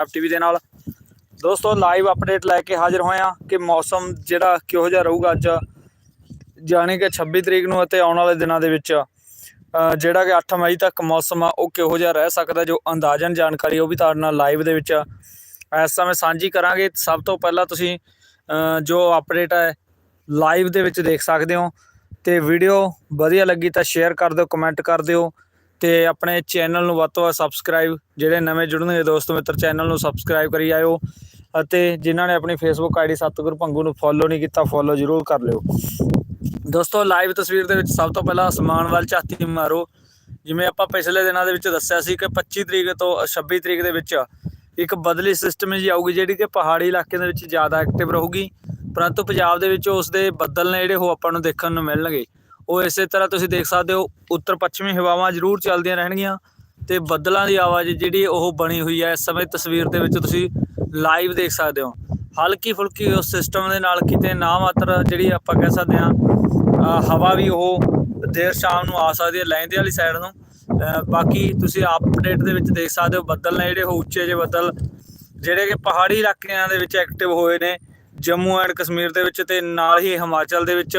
App TV ਦੇ ਨਾਲ। ਦੋਸਤੋ ਲਾਈਵ ਅਪਡੇਟ ਲੈ ਕੇ ਹਾਜ਼ਰ ਹੋਏ ਹਾਂ ਕਿ ਮੌਸਮ ਜਿਹੜਾ ਕਿਹੋ ਜਿਹਾ ਰਹੂਗਾ ਅੱਜ ਜਾਣੀ ਕਿ 26 ਤਰੀਕ ਨੂੰ ਅਤੇ ਆਉਣ ਵਾਲੇ ਦਿਨਾਂ ਦੇ ਵਿੱਚ। ਜਿਹੜਾ ਕਿ 8 ਮਈ ਤੱਕ ਮੌਸਮ ਆ, ਉਹ ਕਿਹੋ ਜਿਹਾ ਰਹਿ ਸਕਦਾ ਜੋ ਅੰਦਾਜ਼ਨ ਜਾਣਕਾਰੀ ਉਹ ਵੀ ਤੁਹਾਡੇ ਨਾਲ ਲਾਈਵ ਦੇ ਵਿੱਚ ਇਸ ਸਮੇਂ ਸਾਂਝੀ ਕਰਾਂਗੇ। ਸਭ ਤੋਂ ਪਹਿਲਾਂ ਤੁਸੀਂ ਜੋ ਅਪਡੇਟ ਹੈ ਲਾਈਵ ਦੇ ਵਿੱਚ ਦੇਖ ਸਕਦੇ ਹੋ। ਤੇ ਵੀਡੀਓ ਵਧੀਆ ਲੱਗੀ ਤਾਂ ਸ਼ੇਅਰ ਕਰ ਦਿਓ ਕਮੈਂਟ ਕਰ ਦਿਓ। ਤੇ ਆਪਣੇ ਚੈਨਲ ਨੂੰ ਵੱਧ ਤੋਂ ਵੱਧ ਸਬਸਕ੍ਰਾਈਬ ਜਿਹੜੇ ਨਵੇਂ ਜੁੜਨਗੇ ਦੋਸਤ ਮਿੱਤਰ, ਚੈਨਲ ਨੂੰ ਸਬਸਕ੍ਰਾਈਬ ਕਰੀ ਆਇਓ ਅਤੇ ਜਿਨ੍ਹਾਂ ਨੇ ਆਪਣੀ ਫੇਸਬੁੱਕ ਆਈਡੀ ਸਤਿਗੁਰ ਭੰਗੂ ਨੂੰ ਫੋਲੋ ਨਹੀਂ ਕੀਤਾ ਫੋਲੋ ਜ਼ਰੂਰ ਕਰ ਲਿਓ। ਦੋਸਤੋ ਲਾਈਵ ਤਸਵੀਰ ਦੇ ਵਿੱਚ ਸਭ ਤੋਂ ਪਹਿਲਾਂ ਅਸਮਾਨ ਵੱਲ ਝਾਤੀ ਮਾਰੋ। ਜਿਵੇਂ ਆਪਾਂ ਪਿਛਲੇ ਦਿਨਾਂ ਦੇ ਵਿੱਚ ਦੱਸਿਆ ਸੀ ਕਿ 25 ਤਰੀਕ ਤੋਂ 26 ਤਰੀਕ ਦੇ ਵਿੱਚ ਇੱਕ ਬਦਲੀ ਸਿਸਟਮ ਜੀ ਆਊਗੀ, ਜਿਹੜੀ ਕਿ ਪਹਾੜੀ ਇਲਾਕੇ ਦੇ ਵਿੱਚ ਜ਼ਿਆਦਾ ਐਕਟਿਵ ਰਹੂਗੀ। ਪਰੰਤੂ ਪੰਜਾਬ ਦੇ ਵਿੱਚ ਉਸ ਦੇ ਬੱਦਲ ਨੇ ਜਿਹੜੇ ਉਹ ਆਪਾਂ ਨੂੰ ਦੇਖਣ ਨੂੰ ਮਿਲਣਗੇ। ਉਹ ਇਸੇ ਤਰ੍ਹਾਂ ਤੁਸੀਂ ਦੇਖ ਸਕਦੇ ਹੋ, ਉੱਤਰ ਪੱਛਮੀ ਹਵਾਵਾਂ ਜ਼ਰੂਰ ਚੱਲਦੀਆਂ ਰਹਿਣਗੀਆਂ ਤੇ ਬੱਦਲਾਂ ਦੀ ਆਵਾਜ਼ ਜਿਹੜੀ ਉਹ ਬਣੀ ਹੋਈ ਹੈ, ਇਸ ਸਮੇਂ ਤਸਵੀਰ ਦੇ ਵਿੱਚ ਤੁਸੀਂ ਲਾਈਵ ਦੇਖ ਸਕਦੇ ਹੋ। ਹਲਕੀ ਫੁਲਕੀ ਉਸ ਸਿਸਟਮ ਦੇ ਨਾਲ ਕਿਤੇ ਨਾ ਮਾਤਰ ਜਿਹੜੀ ਆਪਾਂ ਕਹਿ ਸਕਦੇ ਹਾਂ ਹਵਾ ਵੀ ਉਹ ਦੇਰ ਸ਼ਾਮ ਨੂੰ ਆ ਸਕਦੀ ਹੈ ਲਹਿੰਦੇ ਵਾਲੀ ਸਾਈਡ ਨੂੰ। ਬਾਕੀ ਤੁਸੀਂ ਅਪਡੇਟ ਦੇ ਵਿੱਚ ਦੇਖ ਸਕਦੇ ਹੋ, ਬੱਦਲ ਨੇ ਜਿਹੜੇ ਉਹ ਉੱਚੇ ਜਿਹੇ ਬੱਦਲ, ਜਿਹੜੇ ਕਿ ਪਹਾੜੀ ਇਲਾਕਿਆਂ ਦੇ ਵਿੱਚ ਐਕਟਿਵ ਹੋਏ ਨੇ, ਜੰਮੂ ਐਂਡ ਕਸ਼ਮੀਰ ਦੇ ਵਿੱਚ ਤੇ ਨਾਲ ਹੀ ਹਿਮਾਚਲ ਦੇ ਵਿੱਚ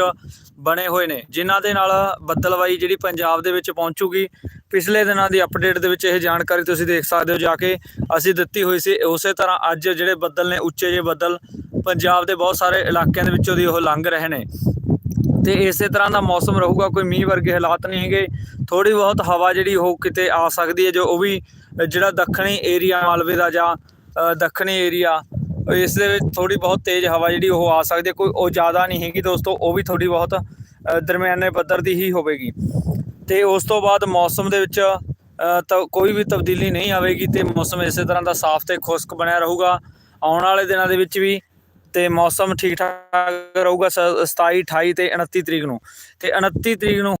ਬਣੇ ਹੋਏ ਨੇ, ਜਿਨ੍ਹਾਂ ਦੇ ਨਾਲ ਬੱਦਲਵਾਈ ਜਿਹੜੀ ਪੰਜਾਬ ਦੇ ਵਿੱਚ ਪਹੁੰਚੂਗੀ। ਪਿਛਲੇ ਦਿਨਾਂ ਦੀ ਅਪਡੇਟ ਦੇ ਵਿੱਚ ਇਹ ਜਾਣਕਾਰੀ ਤੁਸੀਂ ਦੇਖ ਸਕਦੇ ਹੋ, ਜਾ ਕੇ ਅਸੀਂ ਦਿੱਤੀ ਹੋਈ ਸੀ। ਉਸੇ ਤਰ੍ਹਾਂ ਅੱਜ ਜਿਹੜੇ ਬੱਦਲ ਨੇ, ਉੱਚੇ ਜਿਹੇ ਬੱਦਲ ਪੰਜਾਬ ਦੇ ਬਹੁਤ ਸਾਰੇ ਇਲਾਕਿਆਂ ਦੇ ਵਿੱਚੋਂ ਦੀ ਉਹ ਲੰਘ ਰਹੇ ਨੇ। ਤੇ ਇਸੇ ਤਰ੍ਹਾਂ ਦਾ ਮੌਸਮ ਰਹੂਗਾ, ਕੋਈ ਮੀਂਹ ਵਰਗੇ ਹਾਲਾਤ ਨਹੀਂ ਹੈਗੇ। ਥੋੜੀ ਬਹੁਤ ਹਵਾ ਜਿਹੜੀ ਉਹ ਕਿਤੇ ਆ ਸਕਦੀ ਹੈ, ਜੋ ਉਹ ਵੀ ਜਿਹੜਾ ਦੱਖਣੀ ਏਰੀਆ, ਮਾਲਵੇ ਦਾ ਜਾਂ ਦੱਖਣੀ ਏਰੀਆ ਇਸ ਦੇ ਵਿੱਚ ਥੋੜੀ ਬਹੁਤ ਤੇਜ਼ ਹਵਾ ਜਿਹੜੀ ਉਹ ਆ ਸਕਦੀ ਹੈ ਕੋਈ ਉਹ ਜ਼ਿਆਦਾ ਨਹੀਂ ਹੈਗੀ ਦੋਸਤੋ ਉਹ ਵੀ ਥੋੜੀ ਬਹੁਤ ਦਰਮਿਆਨੇ ਪੱਧਰ ਦੀ ਹੀ ਹੋਵੇਗੀ। ਤੇ ਉਸ ਤੋਂ ਬਾਅਦ ਮੌਸਮ ਦੇ ਵਿੱਚ ਅ, ਤਾਂ ਕੋਈ ਵੀ ਤਬਦੀਲੀ ਨਹੀਂ ਆਵੇਗੀ ਤੇ ਮੌਸਮ ਇਸੇ ਤਰ੍ਹਾਂ ਦਾ ਸਾਫ਼ ਤੇ ਖੁਸ਼ਕ ਬਣਿਆ ਰਹੂਗਾ। ਆਉਣ ਵਾਲੇ ਦਿਨਾਂ ਦੇ ਵਿੱਚ ਵੀ ਤੇ ਮੌਸਮ ਠੀਕ ਠਾਕ ਰਹੂਗਾ ਸ- 27 28 ਤੇ 29 ਤਰੀਕ ਨੂੰ। ਤੇ 29 ਤਰੀਕ ਨੂੰ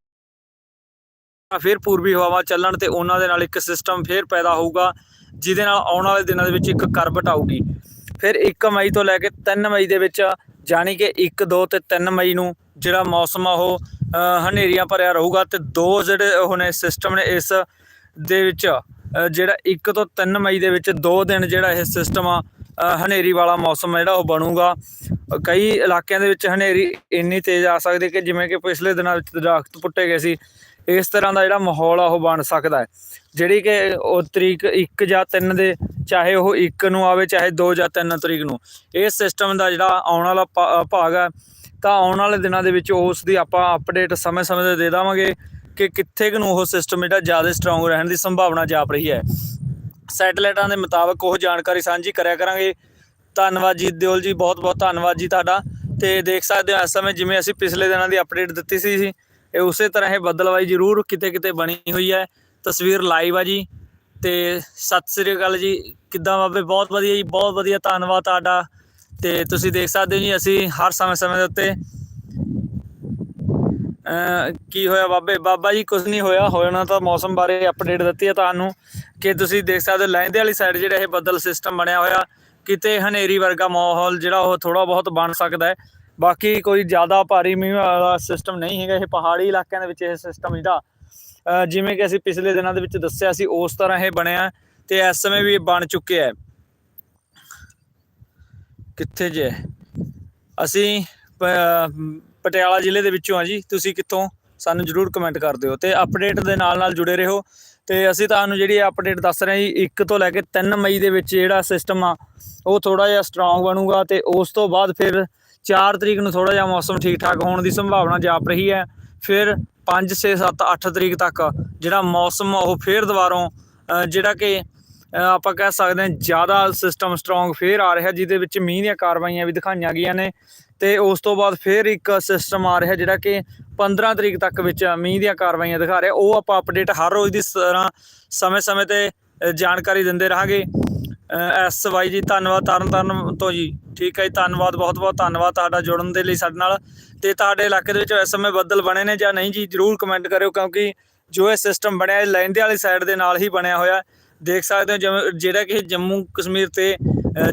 ਫਿਰ ਪੂਰਬੀ ਹਵਾਵਾਂ ਚੱਲਣ ਤੇ ਉਹਨਾਂ ਦੇ ਨਾਲ ਇੱਕ ਸਿਸਟਮ ਫਿਰ ਪੈਦਾ ਹੋਊਗਾ ਜਿਹਦੇ ਨਾਲ ਆਉਣ ਵਾਲੇ ਦਿਨਾਂ ਦੇ ਵਿੱਚ ਇੱਕ ਕਰਵਟ ਆਊਗੀ। ਫਿਰ 1 ਮਈ ਤੋਂ ਲੈ ਕੇ 3 ਮਈ ਦੇ ਵਿੱਚ, ਜਾਣੀ ਕਿ 1 2 ਤੇ 3 ਮਈ ਨੂੰ ਜਿਹੜਾ ਮੌਸਮ ਆ ਉਹ ਹਨੇਰੀਆਂ ਭਰਿਆ ਰਹੂਗਾ ਤੇ ਦੋ ਜਿਹੜੇ ਉਹ ਨੇ ਸਿਸਟਮ ਨੇ ਇਸ ਦੇ ਵਿੱਚ ਜਿਹੜਾ 1 ਤੋਂ 3 ਮਈ ਦੇ ਵਿੱਚ ਦੋ ਦਿਨ ਜਿਹੜਾ ਇਹ ਸਿਸਟਮ ਆ ਹਨੇਰੀ ਵਾਲਾ ਮੌਸਮ ਆ ਜਿਹੜਾ ਉਹ ਬਣੂਗਾ। ਕਈ ਇਲਾਕਿਆਂ ਦੇ ਵਿੱਚ ਹਨੇਰੀ ਇੰਨੀ ਤੇਜ਼ ਆ ਸਕਦੀ ਕਿ ਜਿਵੇਂ ਕਿ ਪਿਛਲੇ ਦਿਨਾਂ ਵਿੱਚ ਦਰਖਤ ਪੁੱਟੇ ਗਏ ਸੀ ਇਸ ਤਰ੍ਹਾਂ ਦਾ ਜਿਹੜਾ ਮਾਹੌਲ ਆ ਉਹ ਬਣ ਸਕਦਾ ਹੈ। ਜਿਹੜੀ ਕਿ ਉਹ ਤਰੀਕ 1 ਜਾਂ 3 ਦੇ, ਚਾਹੇ ਉਹ 1 ਨੂੰ ਆਵੇ, ਚਾਹੇ 2 ਜਾਂ 3 ਤਰੀਕ ਨੂੰ। ਇਸ ਸਿਸਟਮ ਦਾ ਜਿਹੜਾ ਆਉਣ ਵਾਲਾ ਭਾ- ਭਾਗ ਹੈ ਤਾਂ ਆਉਣ ਵਾਲੇ ਦਿਨਾਂ ਦੇ ਵਿੱਚ ਉਸ ਦੀ ਆਪਾਂ ਅਪਡੇਟ ਸਮੇਂ-ਸਮੇਂ ਤੇ ਦੇ ਦੇਵਾਂਗੇ ਕਿ ਕਿੱਥੇ ਨੂੰ ਉਹ ਸਿਸਟਮ ਜਿਹੜਾ ਜ਼ਿਆਦਾ ਸਟਰੋਂਗ ਰਹਿਣ ਦੀ ਸੰਭਾਵਨਾ ਜਾਪ ਰਹੀ ਹੈ। ਸੈਟਲਾਈਟਾਂ ਦੇ ਮੁਤਾਬਕ ਉਹ ਜਾਣਕਾਰੀ ਸਾਂਝੀ ਕਰਿਆ ਕਰਾਂਗੇ। ਧੰਨਵਾਦ ਜੀ ਦਿਓਲ ਜੀ ਬਹੁਤ ਬਹੁਤ ਧੰਨਵਾਦ ਜੀ ਤੁਹਾਡਾ। ਤੇ ਦੇਖ ਸਕਦੇ ਹੋ, ਇਸ ਸਮੇਂ ਜਿਵੇਂ ਅਸੀਂ ਪਿਛਲੇ ਦਿਨਾਂ ਦੀ ਅਪਡੇਟ ਦਿੱਤੀ ਸੀ ਇਹ ਉਸੇ ਤਰ੍ਹਾਂ ਇਹ ਬੱਦਲਵਾਈ ਜ਼ਰੂਰ ਕਿਤੇ ਕਿਤੇ ਬਣੀ ਹੋਈ ਹੈ। ਤਸਵੀਰ ਲਾਈਵ ਆ ਜੀ। ਤੇ ਸਤਿ ਸ੍ਰੀ ਅਕਾਲ ਜੀ। ਕਿੱਦਾਂ ਬਾਬੇ? ਬਹੁਤ ਵਧੀਆ ਜੀ, ਬਹੁਤ ਵਧੀਆ। ਧੰਨਵਾਦ ਤੁਹਾਡਾ। ਤੇ ਤੁਸੀਂ ਦੇਖ ਸਕਦੇ ਹੋ ਜੀ, ਅਸੀਂ ਹਰ ਸਮੇਂ ਸਮੇਂ ਦੇ ਉੱਤੇ ਕੀ ਹੋਇਆ ਬਾਬੇ? ਬਾਬਾ ਜੀ ਕੁਝ ਨਹੀਂ ਹੋਇਆ। ਹੋਣਾ ਤਾਂ ਮੌਸਮ ਬਾਰੇ ਅਪਡੇਟ ਦਿੱਤੀ ਹੈ ਤੁਹਾਨੂੰ। ਕਿ ਤੁਸੀਂ ਦੇਖ ਸਕਦੇ ਹੋ ਲਹਿੰਦੇ ਵਾਲੀ ਸਾਈਡ ਜਿਹੜਾ ਇਹ ਬੱਦਲ ਸਿਸਟਮ ਬਣਿਆ ਹੋਇਆ, ਕਿਤੇ ਹਨੇਰੀ ਵਰਗਾ ਮਾਹੌਲ ਜਿਹੜਾ ਉਹ ਥੋੜਾ ਬਹੁਤ ਬਣ ਸਕਦਾ ਹੈ। ਬਾਕੀ ਕੋਈ ਜ਼ਿਆਦਾ ਭਾਰੀ ਮੀਂਹ ਵਾਲਾ ਸਿਸਟਮ ਨਹੀਂ ਹੈਗਾ, ਇਹ ਪਹਾੜੀ ਇਲਾਕਿਆਂ ਦੇ ਵਿੱਚ ਇਹ ਸਿਸਟਮ ਜਿਹੜਾ ਜਿਵੇਂ ਕਿ ਅਸੀਂ ਪਿਛਲੇ ਦਿਨਾਂ ਦੇ ਵਿੱਚ ਦੱਸਿਆ ਸੀ, ਉਸ ਤਰ੍ਹਾਂ ਇਹ ਬਣਿਆ ਤੇ ਇਸ ਸਮੇਂ ਵੀ ਇਹ ਬਣ ਚੁੱਕਿਆ ਹੈ। ਕਿੱਥੇ ਜੇ? ਅਸੀਂ ਪ- ਪਟਿਆਲਾ ਜ਼ਿਲ੍ਹੇ ਦੇ ਵਿੱਚੋਂ ਆ ਜੀ। ਤੁਸੀਂ ਕਿੱਥੋਂ? ਸਾਨੂੰ ਜਰੂਰ ਕਮੈਂਟ ਕਰ ਦਿਓ ਤੇ ਅਪਡੇਟ ਦੇ ਨਾਲ ਨਾਲ ਜੁੜੇ ਰਹੋ। ਤੇ ਅਸੀਂ ਤੁਹਾਨੂੰ ਜਿਹੜੀ ਅਪਡੇਟ ਦੱਸ ਰਹੇ ਹਾਂ ਜੀ 1 ਤੋਂ ਲੈ ਕੇ 3 ਮਈ ਦੇ ਵਿੱਚ ਜਿਹੜਾ ਸਿਸਟਮ ਆ, ਉਹ ਥੋੜਾ ਜਿਹਾ ਸਟਰੋਂਗ ਬਣੂਗਾ ਤੇ ਉਸ ਤੋਂ ਬਾਅਦ ਫਿਰ 4 ਤਰੀਕ ਨੂੰ ਥੋੜਾ ਜਿਹਾ ਮੌਸਮ ਠੀਕ ਠਾਕ ਹੋਣ ਦੀ ਸੰਭਾਵਨਾ ਜਾਪ ਰਹੀ ਹੈ। ਫਿਰ 5 6 7 8 ਤਰੀਕ ਤੱਕ ਜਿਹੜਾ ਮੌਸਮ ਉਹ ਫਿਰ ਦੁਬਾਰੋਂ ਜਿਹੜਾ ਕਿ ਆਪਾਂ ਕਹਿ ਸਕਦੇ ਹਾਂ ਜ਼ਿਆਦਾ ਸਿਸਟਮ ਸਟਰੋਂਗ ਫੇਰ ਆ ਰਿਹਾ ਜਿਹਦੇ ਵਿੱਚ ਮੀਂਹ ਦੀਆਂ ਕਾਰਵਾਈਆਂ ਵੀ ਦਿਖਾਈਆਂ ਗਈਆਂ ਨੇ। ਤੇ ਉਸ ਤੋਂ ਬਾਅਦ ਫੇਰ ਇੱਕ ਸਿਸਟਮ ਆ ਰਿਹਾ ਜਿਹੜਾ ਕਿ 15 ਤਰੀਕ ਤੱਕ ਵਿੱਚ ਮੀਂਹ ਦੀਆਂ ਕਾਰਵਾਈਆਂ ਦਿਖਾ ਰਿਹਾ। ਉਹ ਆਪਾਂ ਅਪਡੇਟ ਹਰ ਰੋਜ਼ ਦੀ ਤਰ੍ਹਾਂ ਸਮੇਂ-ਸਮੇਂ ਤੇ ਜਾਣਕਾਰੀ ਦਿੰਦੇ ਰਹਾਂਗੇ। ਐਸ ਵਾਈ ਜੀ, ਧੰਨਵਾਦ ਤਰਨ ਤਾਰਨ ਤੋਂ ਜੀ। ਠੀਕ ਹੈ ਜੀ, ਧੰਨਵਾਦ, ਬਹੁਤ ਬਹੁਤ ਧੰਨਵਾਦ ਤੁਹਾਡਾ ਜੁੜਨ ਦੇ ਲਈ ਸਾਡੇ ਨਾਲ। ਤੇ ਤੁਹਾਡੇ ਇਲਾਕੇ ਦੇ ਵਿੱਚ ਇਸ ਸਮੇਂ ਬੱਦਲ ਬਣੇ ਨੇ ਜਾਂ ਨਹੀਂ ਜੀ, ਜਰੂਰ ਕਮੈਂਟ ਕਰਿਓ ਕਿਉਂਕਿ ਜੋ ਇਹ ਸਿਸਟਮ ਬਣਿਆ, ਇਹ ਲਹਿੰਦੇ ਵਾਲੀ ਸਾਈਡ ਦੇ ਨਾਲ ਹੀ ਬਣਿਆ ਹੋਇਆ। ਦੇਖ ਸਕਦੇ ਹੋ ਜਿਵੇਂ ਜਿਹੜਾ ਕਿ ਜੰਮੂ ਕਸ਼ਮੀਰ ਤੇ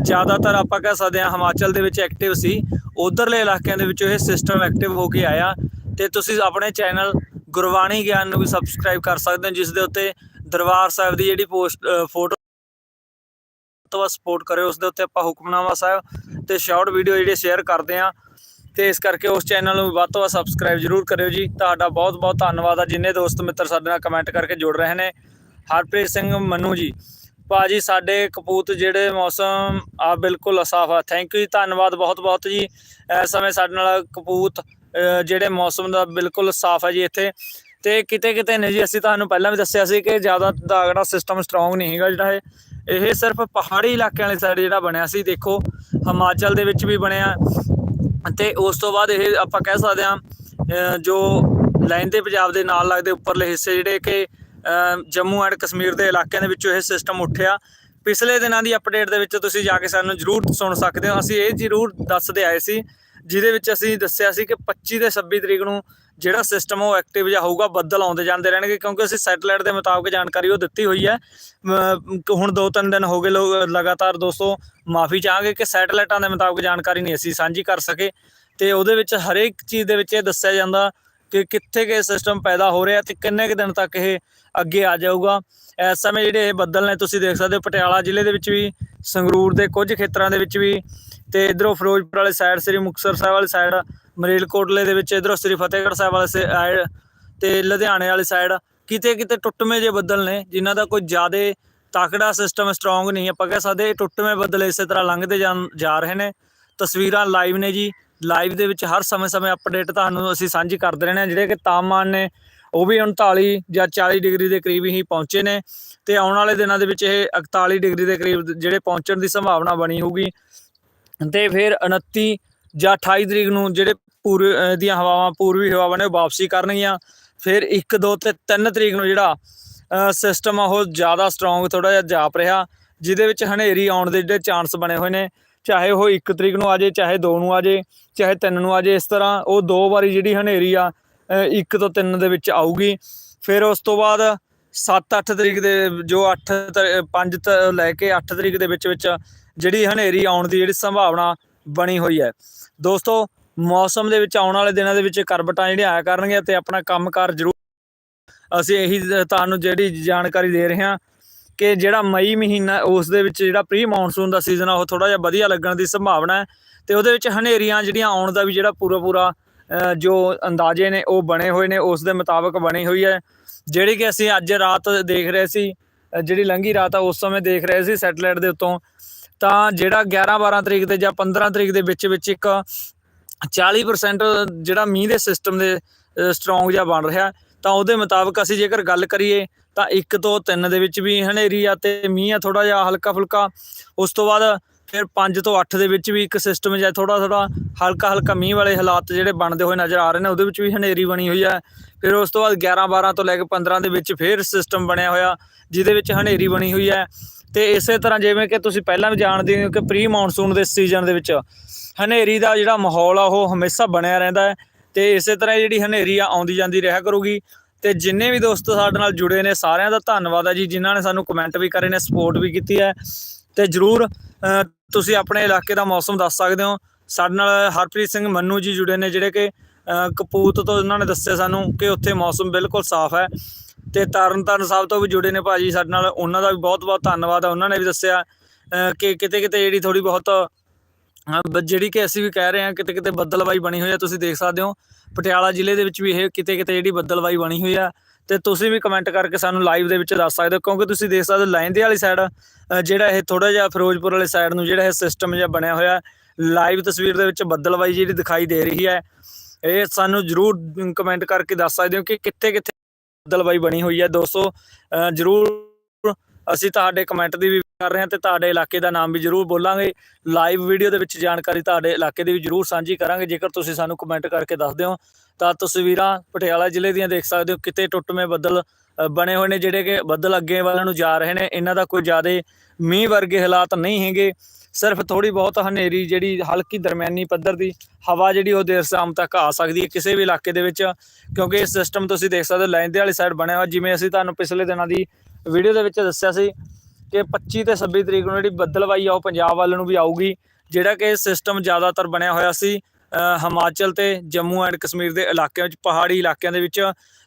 ਜ਼ਿਆਦਾਤਰ ਆਪਾਂ ਕਹਿ ਸਕਦੇ ਹਾਂ ਹਿਮਾਚਲ ਦੇ ਵਿੱਚ ਐਕਟਿਵ ਸੀ। ਉਧਰਲੇ ਇਲਾਕਿਆਂ ਦੇ ਵਿੱਚ ਇਹ ਸਿਸਟਮ ਐਕਟਿਵ ਹੋ ਕੇ ਆਇਆ। ਤੇ ਤੁਸੀਂ ਆਪਣੇ ਚੈਨਲ ਗੁਰਬਾਣੀ ਗਿਆਨ ਨੂੰ ਵੀ ਸਬਸਕ੍ਰਾਈਬ ਕਰ ਸਕਦੇ ਹੋ, ਜਿਸ ਦੇ ਉੱਤੇ ਦਰਬਾਰ ਸਾਹਿਬ ਦੀ ਜਿਹੜੀ ਪੋਸਟ ਫੋਟੋ ਤੋਂ ਵੱਧ ਸਪੋਰਟ ਕਰਿਓ ਉਸ ਦੇ ਉੱਤੇ ਆਪਾਂ ਹੁਕਮਨਾਮਾ ਸਾਹਿਬ ਤੇ ਸ਼ਾਰਟ ਵੀਡੀਓ ਜਿਹੜੇ ਸ਼ੇਅਰ ਕਰਦੇ ਆ ਤੇ ਇਸ ਕਰਕੇ ਉਸ ਚੈਨਲ ਨੂੰ ਵੱਧ ਤੋਂ ਵੱਧ ਸਬਸਕ੍ਰਾਈਬ ਜਰੂਰ ਕਰਿਓ ਜੀ। ਤੁਹਾਡਾ ਬਹੁਤ ਬਹੁਤ ਧੰਨਵਾਦ ਆ, ਜਿੰਨੇ ਦੋਸਤ ਮਿੱਤਰ ਸਾਡੇ ਨਾਲ ਕਮੈਂਟ ਕਰਕੇ ਜੁੜ ਰਹੇ ਨੇ। ਹਰਪ੍ਰੀਤ ਸਿੰਘ ਮੰਨੂ ਜੀ, ਭਾਜੀ ਸਾਡੇ ਕਪੂਤ ਜਿਹੜੇ ਮੌਸਮ ਆ ਬਿਲਕੁਲ ਸਾਫ਼ ਆ। ਥੈਂਕ ਯੂ ਜੀ, ਧੰਨਵਾਦ ਬਹੁਤ ਬਹੁਤ ਜੀ। ਇਸ ਸਮੇਂ ਸਾਡੇ ਨਾਲ ਕਪੂਤ ਜਿਹੜੇ ਮੌਸਮ ਦਾ ਬਿਲਕੁਲ ਸਾਫ਼ ਹੈ ਜੀ ਇੱਥੇ। ਤੇ ਕਿਤੇ ਕਿਤੇ ਨੇ ਜੀ, ਅਸੀਂ ਤੁਹਾਨੂੰ ਪਹਿਲਾਂ ਵੀ ਦੱਸਿਆ ਸੀ ਕਿ ਜ਼ਿਆਦਾ ਦਾਗੜਾ ਸਿਸਟਮ ਸਟਰੋਂਗ ਨਹੀਂ ਹੈਗਾ ਜਿਹੜਾ ਇਹ। ਇਹ ਸਿਰਫ ਪਹਾੜੀ ਇਲਾਕਿਆਂ ਵਾਲੀ ਸਾਈਡ ਜਿਹੜਾ ਬਣਿਆ ਸੀ, ਦੇਖੋ, ਹਿਮਾਚਲ ਦੇ ਵਿੱਚ ਵੀ ਬਣਿਆ। ਤੇ ਉਸ ਤੋਂ ਬਾਅਦ ਇਹ ਆਪਾਂ ਕਹਿ ਸਕਦੇ ਹਾਂ ਜੋ ਲਾਈਨ ਲਹਿੰਦੇ ਪੰਜਾਬ ਦੇ ਨਾਲ ਲੱਗਦੇ ਉੱਪਰਲੇ ਹਿੱਸੇ ਜਿਹੜੇ ਕਿ ਜੰਮੂ ਐਂਡ ਕਸ਼ਮੀਰ ਦੇ ਇਲਾਕਿਆਂ ਦੇ ਵਿੱਚੋਂ ਇਹ ਸਿਸਟਮ ਉੱਠਿਆ। ਪਿਛਲੇ ਦਿਨਾਂ ਦੀ ਅਪਡੇਟ ਦੇ ਵਿੱਚ ਤੁਸੀਂ ਜਾ ਕੇ ਸਾਨੂੰ ਜਰੂਰ ਸੁਣ ਸਕਦੇ ਹੋ। ਅਸੀਂ ਇਹ ਜ਼ਰੂਰ ਦੱਸਦੇ ਆਏ ਸੀ, ਜਿਹਦੇ ਵਿੱਚ ਅਸੀਂ ਦੱਸਿਆ ਸੀ ਕਿ 25 ਤੇ 26 ਤਰੀਕ ਨੂੰ ਜਿਹੜਾ ਸਿਸਟਮ ਉਹ ਐਕਟਿਵ ਜਿਹਾ ਹੋਊਗਾ, ਬੱਦਲ ਆਉਂਦੇ ਜਾਂਦੇ ਰਹਿਣਗੇ, ਕਿਉਂਕਿ ਅਸੀਂ ਸੈਟਲਾਈਟ ਦੇ ਮੁਤਾਬਕ ਜਾਣਕਾਰੀ ਉਹ ਦਿੱਤੀ ਹੋਈ ਹੈ। ਹੁਣ ਦੋ ਤਿੰਨ ਦਿਨ ਹੋ ਗਏ ਲੋਕ ਲਗਾਤਾਰ ਦੋਸਤੋ ਮਾਫੀ ਚਾਹਾਂਗੇ ਕਿ ਸੈਟਲਾਈਟਾਂ ਦੇ ਮੁਤਾਬਕ ਜਾਣਕਾਰੀ ਨਹੀਂ ਅਸੀਂ ਸਾਂਝੀ ਕਰ ਸਕੇ। ਤੇ ਉਹਦੇ ਵਿੱਚ ਹਰੇਕ ਚੀਜ਼ ਦੇ ਵਿੱਚ ਇਹ ਦੱਸਿਆ ਜਾਂਦਾ ਕਿ ਕਿੱਥੇ ਕੇ ਸਿਸਟਮ ਪੈਦਾ ਹੋ ਰਿਹਾ ਤੇ ਕਿੰਨੇ ਕੁ ਦਿਨ ਤੱਕ ਇਹ ਅੱਗੇ ਆ ਜਾਊਗਾ। ਇਸ ਸਮੇਂ ਜਿਹੜੇ ਇਹ ਬੱਦਲ ਨੇ, ਤੁਸੀਂ ਦੇਖ ਸਕਦੇ ਹੋ, ਪਟਿਆਲਾ ਜ਼ਿਲ੍ਹੇ ਦੇ ਵਿੱਚ ਵੀ, ਸੰਗਰੂਰ ਦੇ ਕੁਝ ਖੇਤਰਾਂ ਦੇ ਵਿੱਚ ਵੀ, ਤੇ ਇਧਰੋਂ ਫਿਰੋਜ਼ਪੁਰ ਵਾਲੀ ਸਾਈਡ ਸ੍ਰੀ ਮੁਕਤਸਰ ਸਾਹਿਬ ਵਾਲੀ ਸਾਈਡ ਮਰੇਲਕੋਟਲੇ ਦੇ ਵਿੱਚ ਇਧਰੋਂ ਸ੍ਰੀ ਫਤਿਹਗੜ੍ਹ ਸਾਹਿਬ ਵਾਲੇ ਸਾਈਡ ਤੇ ਲੁਧਿਆਣੇ ਵਾਲੀ ਸਾਈਡ ਕਿਤੇ ਕਿਤੇ ਟੁੱਟਵੇਂ ਜੇ ਬੱਦਲ ਨੇ, ਜਿਨ੍ਹਾਂ ਦਾ ਕੋਈ ਜ਼ਿਆਦਾ ਤਾਕੜਾ ਸਿਸਟਮ ਸਟਰੋਂਗ ਨਹੀਂ। ਆਪਾਂ ਕਹਿ ਸਕਦੇ ਇਹ ਟੁੱਟਵੇਂ ਬੱਦਲ ਇਸੇ ਤਰ੍ਹਾਂ ਲੰਘਦੇ ਜਾਣ- ਜਾ ਰਹੇ ਨੇ। ਤਸਵੀਰਾਂ ਲਾਈਵ ਨੇ ਜੀ। ਲਾਈਵ ਦੇ ਵਿੱਚ ਹਰ ਸਮੇਂ-ਸਮੇਂ ਅਪਡੇਟ ਤੁਹਾਨੂੰ ਅਸੀਂ ਸਾਂਝੀ ਕਰਦੇ ਰਹਿੰਦੇ ਹਾਂ। ਜਿਹੜੇ ਕਿ ਤਾਪਮਾਨ ਨੇ, ਉਹ ਵੀ 39 ਜਾਂ 40 ਡਿਗਰੀ ਦੇ ਕਰੀਬ ਹੀ ਪਹੁੰਚੇ ਨੇ। ਤੇ ਆਉਣ ਵਾਲੇ ਦਿਨਾਂ ਦੇ ਵਿੱਚ ਇਹ 41 ਡਿਗਰੀ ਦੇ ਕਰੀਬ ਜਿਹੜੇ ਪਹੁੰਚਣ ਦੀ ਸੰਭਾਵਨਾ ਬਣੀ ਹੋਊਗੀ। ਤੇ ਫਿਰ 29 ਜਾਂ 28 ਤਰੀਕ ਨੂੰ ਜਿਹੜੇ ਪੂਰ ਦੀਆਂ ਹਵਾਵਾਂ ਪੂਰਬੀ ਹਵਾਵਾਂ ਨੇ ਉਹ ਵਾਪਸੀ ਕਰਨਗੀਆਂ। ਫਿਰ 1 2 ਤੇ 3 ਤਰੀਕ ਨੂੰ ਜਿਹੜਾ ਸਿਸਟਮ ਆ, ਉਹ ਜ਼ਿਆਦਾ ਸਟਰੋਂਗ ਥੋੜਾ ਜਿਹਾ ਜਾਪ ਰਿਹਾ, ਜਿਹਦੇ ਵਿੱਚ ਹਨੇਰੀ ਆਉਣ ਦੇ ਜਿਹੜੇ ਚਾਂਸ ਬਣੇ ਹੋਏ ਨੇ। ਚਾਹੇ ਉਹ 1 ਤਰੀਕ ਨੂੰ ਆ ਜੇ ਚਾਹੇ 2 ਨੂੰ ਆ ਜੇ ਚਾਹੇ 3 ਨੂੰ ਆ ਜੇ ਇਸ ਤਰ੍ਹਾਂ ਉਹ ਦੋ ਵਾਰੀ ਜਿਹੜੀ ਹਨੇਰੀ ਆ 1 ਤੋਂ 3 ਦੇ ਵਿੱਚ ਆਊਗੀ। ਫਿਰ ਉਸ ਤੋਂ ਬਾਅਦ 7-8 ਤਰੀਕ ਦੇ ਜੋ 8 5 ਤੋਂ ਲੈ ਕੇ 8 ਤਰੀਕ ਦੇ ਵਿੱਚ ਵਿੱਚ ਜਿਹੜੀ ਹਨੇਰੀ ਆਉਣ ਦੀ ਜਿਹੜੀ ਸੰਭਾਵਨਾ ਬਣੀ ਹੋਈ ਹੈ। ਦੋਸਤੋ ਮੌਸਮ ਦੇ ਵਿੱਚ ਆਉਣ ਵਾਲੇ ਦਿਨਾਂ ਦੇ ਵਿੱਚ ਕਰਬਟਾਂ ਜਿਹੜੀਆਂ ਆਇਆ ਕਰਨਗੀਆਂ ਤੇ ਆਪਣਾ ਕੰਮਕਾਰ ਜ਼ਰੂਰ ਅਸੀਂ ਇਹੀ ਤੁਹਾਨੂੰ ਜਿਹੜੀ ਜਾਣਕਾਰੀ ਦੇ ਰਹੇ ਹਾਂ ਕਿ ਜਿਹੜਾ ਮਈ ਮਹੀਨਾ, ਉਸ ਦੇ ਵਿੱਚ ਜਿਹੜਾ ਪ੍ਰੀ ਮੌਨਸੂਨ ਦਾ ਸੀਜ਼ਨ ਆ, ਉਹ ਥੋੜਾ ਜਿਹਾ ਵਧੀਆ ਲੱਗਣ ਦੀ ਸੰਭਾਵਨਾ ਹੈ ਤੇ ਉਹਦੇ ਵਿੱਚ ਹਨੇਰੀਆਂ ਜਿਹੜੀਆਂ ਆਉਣ ਦਾ ਵੀ ਜਿਹੜਾ ਪੂਰਾ ਪੂਰਾ ਜੋ ਅੰਦਾਜ਼ੇ ਨੇ, ਉਹ ਬਣੇ ਹੋਏ ਨੇ, ਉਸ ਦੇ ਮੁਤਾਬਕ ਬਣੀ ਹੋਈ ਹੈ। ਜਿਹੜੀ ਕਿ ਅਸੀਂ ਅੱਜ ਰਾਤ ਦੇਖ ਰਹੇ ਸੀ ਜਿਹੜੀ ਲੰਘੀ ਰਾਤ ਆ, ਉਸ ਸਮੇਂ ਦੇਖ ਰਹੇ ਸੀ ਸੈਟੇਲਾਈਟ ਦੇ ਉੱਤੋਂ। ਤਾਂ ਜਿਹੜਾ 11 12 ਤਰੀਕ ਤੇ ਜਾਂ 15 ਤਰੀਕ ਦੇ ਵਿੱਚ ਵਿੱਚ ਇੱਕ 40% ਜਿਹੜਾ ਮੀਂਹ ਦੇ ਸਿਸਟਮ ਦੇ ਸਟਰੋਂਗ ਜਿਹਾ ਬਣ ਰਿਹਾ, ਤਾਂ ਉਹਦੇ ਮੁਤਾਬਕ ਅਸੀਂ ਜੇਕਰ ਗੱਲ ਕਰੀਏ, ਤਾਂ 1 ਤੋਂ 3 ਦੇ ਵਿੱਚ ਵੀ ਹਨੇਰੀ ਆ ਤੇ ਮੀਂਹ ਆ ਥੋੜਾ ਜਿਹਾ ਹਲਕਾ ਫੁਲਕਾ ਉਸ ਤੋਂ ਬਾਅਦ ਫਿਰ 5 ਤੋਂ 8 ਦੇ ਵਿੱਚ ਵੀ ਇੱਕ ਸਿਸਟਮ ਜਿਹਾ ਥੋੜਾ ਥੋੜਾ ਹਲਕਾ ਹਲਕਾ ਮੀਂਹ ਵਾਲੇ ਹਾਲਾਤ ਜਿਹੜੇ ਬਣਦੇ ਹੋਏ ਨਜ਼ਰ ਆ ਰਹੇ ਨੇ, ਉਹਦੇ ਵਿੱਚ ਵੀ ਹਨੇਰੀ ਬਣੀ ਹੋਈ ਹੈ ਫਿਰ ਉਸ ਤੋਂ ਬਾਅਦ 11 12 ਤੋਂ ਲੈ ਕੇ 15 ਦੇ ਵਿੱਚ ਫਿਰ ਸਿਸਟਮ ਬਣਿਆ ਹੋਇਆ, ਜਿਹਦੇ ਵਿੱਚ ਹਨੇਰੀ ਬਣੀ ਹੋਈ ਹੈ। ਤੇ ਇਸੇ ਤਰ੍ਹਾਂ ਜਿਵੇਂ ਕਿ ਤੁਸੀਂ ਪਹਿਲਾਂ ਵੀ ਜਾਣਦੇ ਹੋ ਕਿ ਪ੍ਰੀ ਮੌਨਸੂਨ ਦੇ ਸੀਜ਼ਨ ਦੇ ਵਿੱਚ ਹਨੇਰੀ ਦਾ ਜਿਹੜਾ ਮਾਹੌਲ ਆ ਉਹ ਹਮੇਸ਼ਾ ਬਣਿਆ ਰਹਿੰਦਾ ਹੈ ਤੇ ਇਸੇ ਤਰ੍ਹਾਂ ਹੀ ਜਿਹੜੀ ਹਨੇਰੀ ਆ ਆਉਂਦੀ ਜਾਂਦੀ ਰਿਹਾ ਕਰੂਗੀ। ਤੇ ਜਿੰਨੇ ਵੀ ਦੋਸਤ ਸਾਡੇ ਨਾਲ ਜੁੜੇ ਨੇ ਸਾਰਿਆਂ ਦਾ ਧੰਨਵਾਦ ਆ ਜੀ ਜਿਨ੍ਹਾਂ ਨੇ ਸਾਨੂੰ ਕਮੈਂਟ ਵੀ ਕਰੇ ਨੇ ਸਪੋਰਟ ਵੀ ਕੀਤੀ ਹੈ। ਤੇ ਜਰੂਰ ਤੁਸੀਂ ਆਪਣੇ ਇਲਾਕੇ ਦਾ ਮੌਸਮ ਦੱਸ ਸਕਦੇ ਹੋ। ਸਾਡੇ ਨਾਲ ਹਰਪ੍ਰੀਤ ਸਿੰਘ ਮੰਨੂ ਜੀ ਜੁੜੇ ਨੇ ਜਿਹੜੇ ਕਿ ਅ, ਕਪੂਤ ਤੋਂ ਉਹਨਾਂ ਨੇ ਦੱਸਿਆ ਸਾਨੂੰ ਕਿ ਉੱਥੇ ਮੌਸਮ ਬਿਲਕੁਲ ਸਾਫ਼ ਹੈ। ਤੇ ਤਰਨਤਾਰਨ ਸਾਹਿਬ ਤੋਂ ਵੀ ਜੁੜੇ ਨੇ ਭਾਜੀ ਸਾਡੇ ਨਾਲ ਉਹਨਾਂ ਦਾ ਵੀ ਬਹੁਤ ਬਹੁਤ ਧੰਨਵਾਦ ਹੈ। ਉਹਨਾਂ ਨੇ ਵੀ ਦੱਸਿਆ ਕਿ ਕਿਤੇ ਕਿਤੇ ਜਿਹੜੀ ਥੋੜੀ ਬਹੁਤ ਜਿਹੜੀ ਕਿ ਅਸੀਂ ਵੀ ਕਹਿ ਰਹੇ ਹਾਂ, ਕਿਤੇ ਕਿਤੇ ਬੱਦਲਵਾਈ ਬਣੀ ਹੋਈ ਹੈ ਤੁਸੀਂ ਦੇਖ ਸਕਦੇ ਹੋ। ਪਟਿਆਲਾ ਜ਼ਿਲ੍ਹੇ ਦੇ ਵਿੱਚ ਵੀ ਇਹ ਕਿਤੇ ਕਿਤੇ ਜਿਹੜੀ ਬੱਦਲਵਾਈ ਬਣੀ ਹੋਈ ਆ। ਤੇ ਤੁਸੀਂ ਵੀ ਕਮੈਂਟ ਕਰਕੇ ਸਾਨੂੰ ਲਾਈਵ ਦੇ ਵਿੱਚ ਦੱਸ ਸਕਦੇ ਹੋ, ਕਿਉਂਕਿ ਤੁਸੀਂ ਦੇਖ ਸਕਦੇ ਹੋ ਲਹਿੰਦੇ ਵਾਲੀ ਸਾਈਡ ਜਿਹੜਾ ਇਹ ਥੋੜਾ ਜਿਹਾ ਫਿਰੋਜ਼ਪੁਰ ਵਾਲੀ ਸਾਈਡ ਨੂੰ ਜਿਹੜਾ ਇਹ ਸਿਸਟਮ ਜਿਹਾ ਬਣਿਆ ਹੋਇਆ ਲਾਈਵ ਤਸਵੀਰ ਦੇ ਵਿੱਚ ਬੱਦਲਵਾਈ ਜਿਹੜੀ ਦਿਖਾਈ ਦੇ ਰਹੀ ਹੈ। ਇਹ ਸਾਨੂੰ ਜਰੂਰ ਕਮੈਂਟ ਕਰਕੇ ਦੱਸ ਸਕਦੇ ਹੋ ਕਿ ਕਿੱਥੇ ਕਿੱਥੇ ਬੱਦਲਵਾਈ ਬਣੀ ਹੋਈ ਹੈ ਦੋਸਤੋ ਜਰੂਰ ਅਸੀਂ ਤੁਹਾਡੇ ਕਮੈਂਟ ਦੀ ਵੀ ਕਰ ਰਹੇ ਹਾਂ ਤੇ ਤੁਹਾਡੇ ਇਲਾਕੇ ਦਾ ਨਾਮ ਵੀ ਜਰੂਰ ਬੋਲਾਂਗੇ। ਲਾਈਵ ਵੀਡੀਓ ਦੇ ਵਿੱਚ ਜਾਣਕਾਰੀ ਤੁਹਾਡੇ ਇਲਾਕੇ ਦੀ ਵੀ ਜਰੂਰ ਸਾਂਝੀ ਕਰਾਂਗੇ। ਜੇਕਰ ਤੁਸੀਂ ਸਾਨੂੰ ਕਮੈਂਟ ਕਰਕੇ ਦੱਸ ਦਿਓ ਤਾਂ ਤਸਵੀਰਾਂ ਪਟਿਆਲਾ ਜ਼ਿਲ੍ਹੇ ਦੀਆਂ ਦੇਖ ਸਕਦੇ ਹੋ। ਕਿਤੇ ਟੁੱਟਵੇਂ ਬੱਦਲ ਬਣੇ ਹੋਏ ਨੇ ਜਿਹੜੇ ਕਿ ਬੱਦਲ ਅੱਗੇ ਵੱਲ ਨੂੰ ਜਾ ਰਹੇ ਨੇ। ਇਹਨਾਂ ਦਾ ਕੋਈ ਜ਼ਿਆਦਾ ਮੀਂਹ ਵਰਗੇ ਹਾਲਾਤ ਨਹੀਂ ਹੈਗੇ। ਸਿਰਫ ਥੋੜੀ ਬਹੁਤ ਹਨੇਰੀ ਜਿਹੜੀ ਹਲਕੀ ਦਰਮਿਆਨੀ ਪੱਧਰ ਦੀ ਹਵਾ ਜਿਹੜੀ ਉਹ ਦੇਰ ਸ਼ਾਮ ਤੱਕ ਆ ਸਕਦੀ ਹੈ ਕਿਸੇ ਵੀ ਇਲਾਕੇ ਦੇ ਵਿੱਚ। ਕਿਉਂਕਿ ਇਹ ਸਿਸਟਮ ਤੁਸੀਂ ਦੇਖ ਸਕਦੇ ਹੋ ਲੈਂਦੇ ਵਾਲੀ ਸਾਈਡ ਬਣਿਆ ਹੋਇਆ। ਜਿਵੇਂ ਅਸੀਂ ਤੁਹਾਨੂੰ ਪਿਛਲੇ ਦਿਨਾਂ ਦੀ ਵੀਡੀਓ ਦੇ ਵਿੱਚ ਦੱਸਿਆ ਸੀ ਕਿ 25 ਤੇ 26 ਤਰੀਕ ਨੂੰ ਜਿਹੜੀ ਬੱਦਲਵਾਈ ਆ, ਉਹ ਪੰਜਾਬ ਵੱਲ ਨੂੰ ਵੀ ਆਊਗੀ, ਜਿਹੜਾ ਕਿ ਸਿਸਟਮ ਜ਼ਿਆਦਾਤਰ ਬਣਿਆ ਹੋਇਆ ਸੀ ਹਿਮਾਚਲ ਤੇ ਜੰਮੂ ਐਂਡ ਕਸ਼ਮੀਰ ਦੇ ਇਲਾਕਿਆਂ ਵਿੱਚ, ਪਹਾੜੀ ਇਲਾਕਿਆਂ ਦੇ ਵਿੱਚ,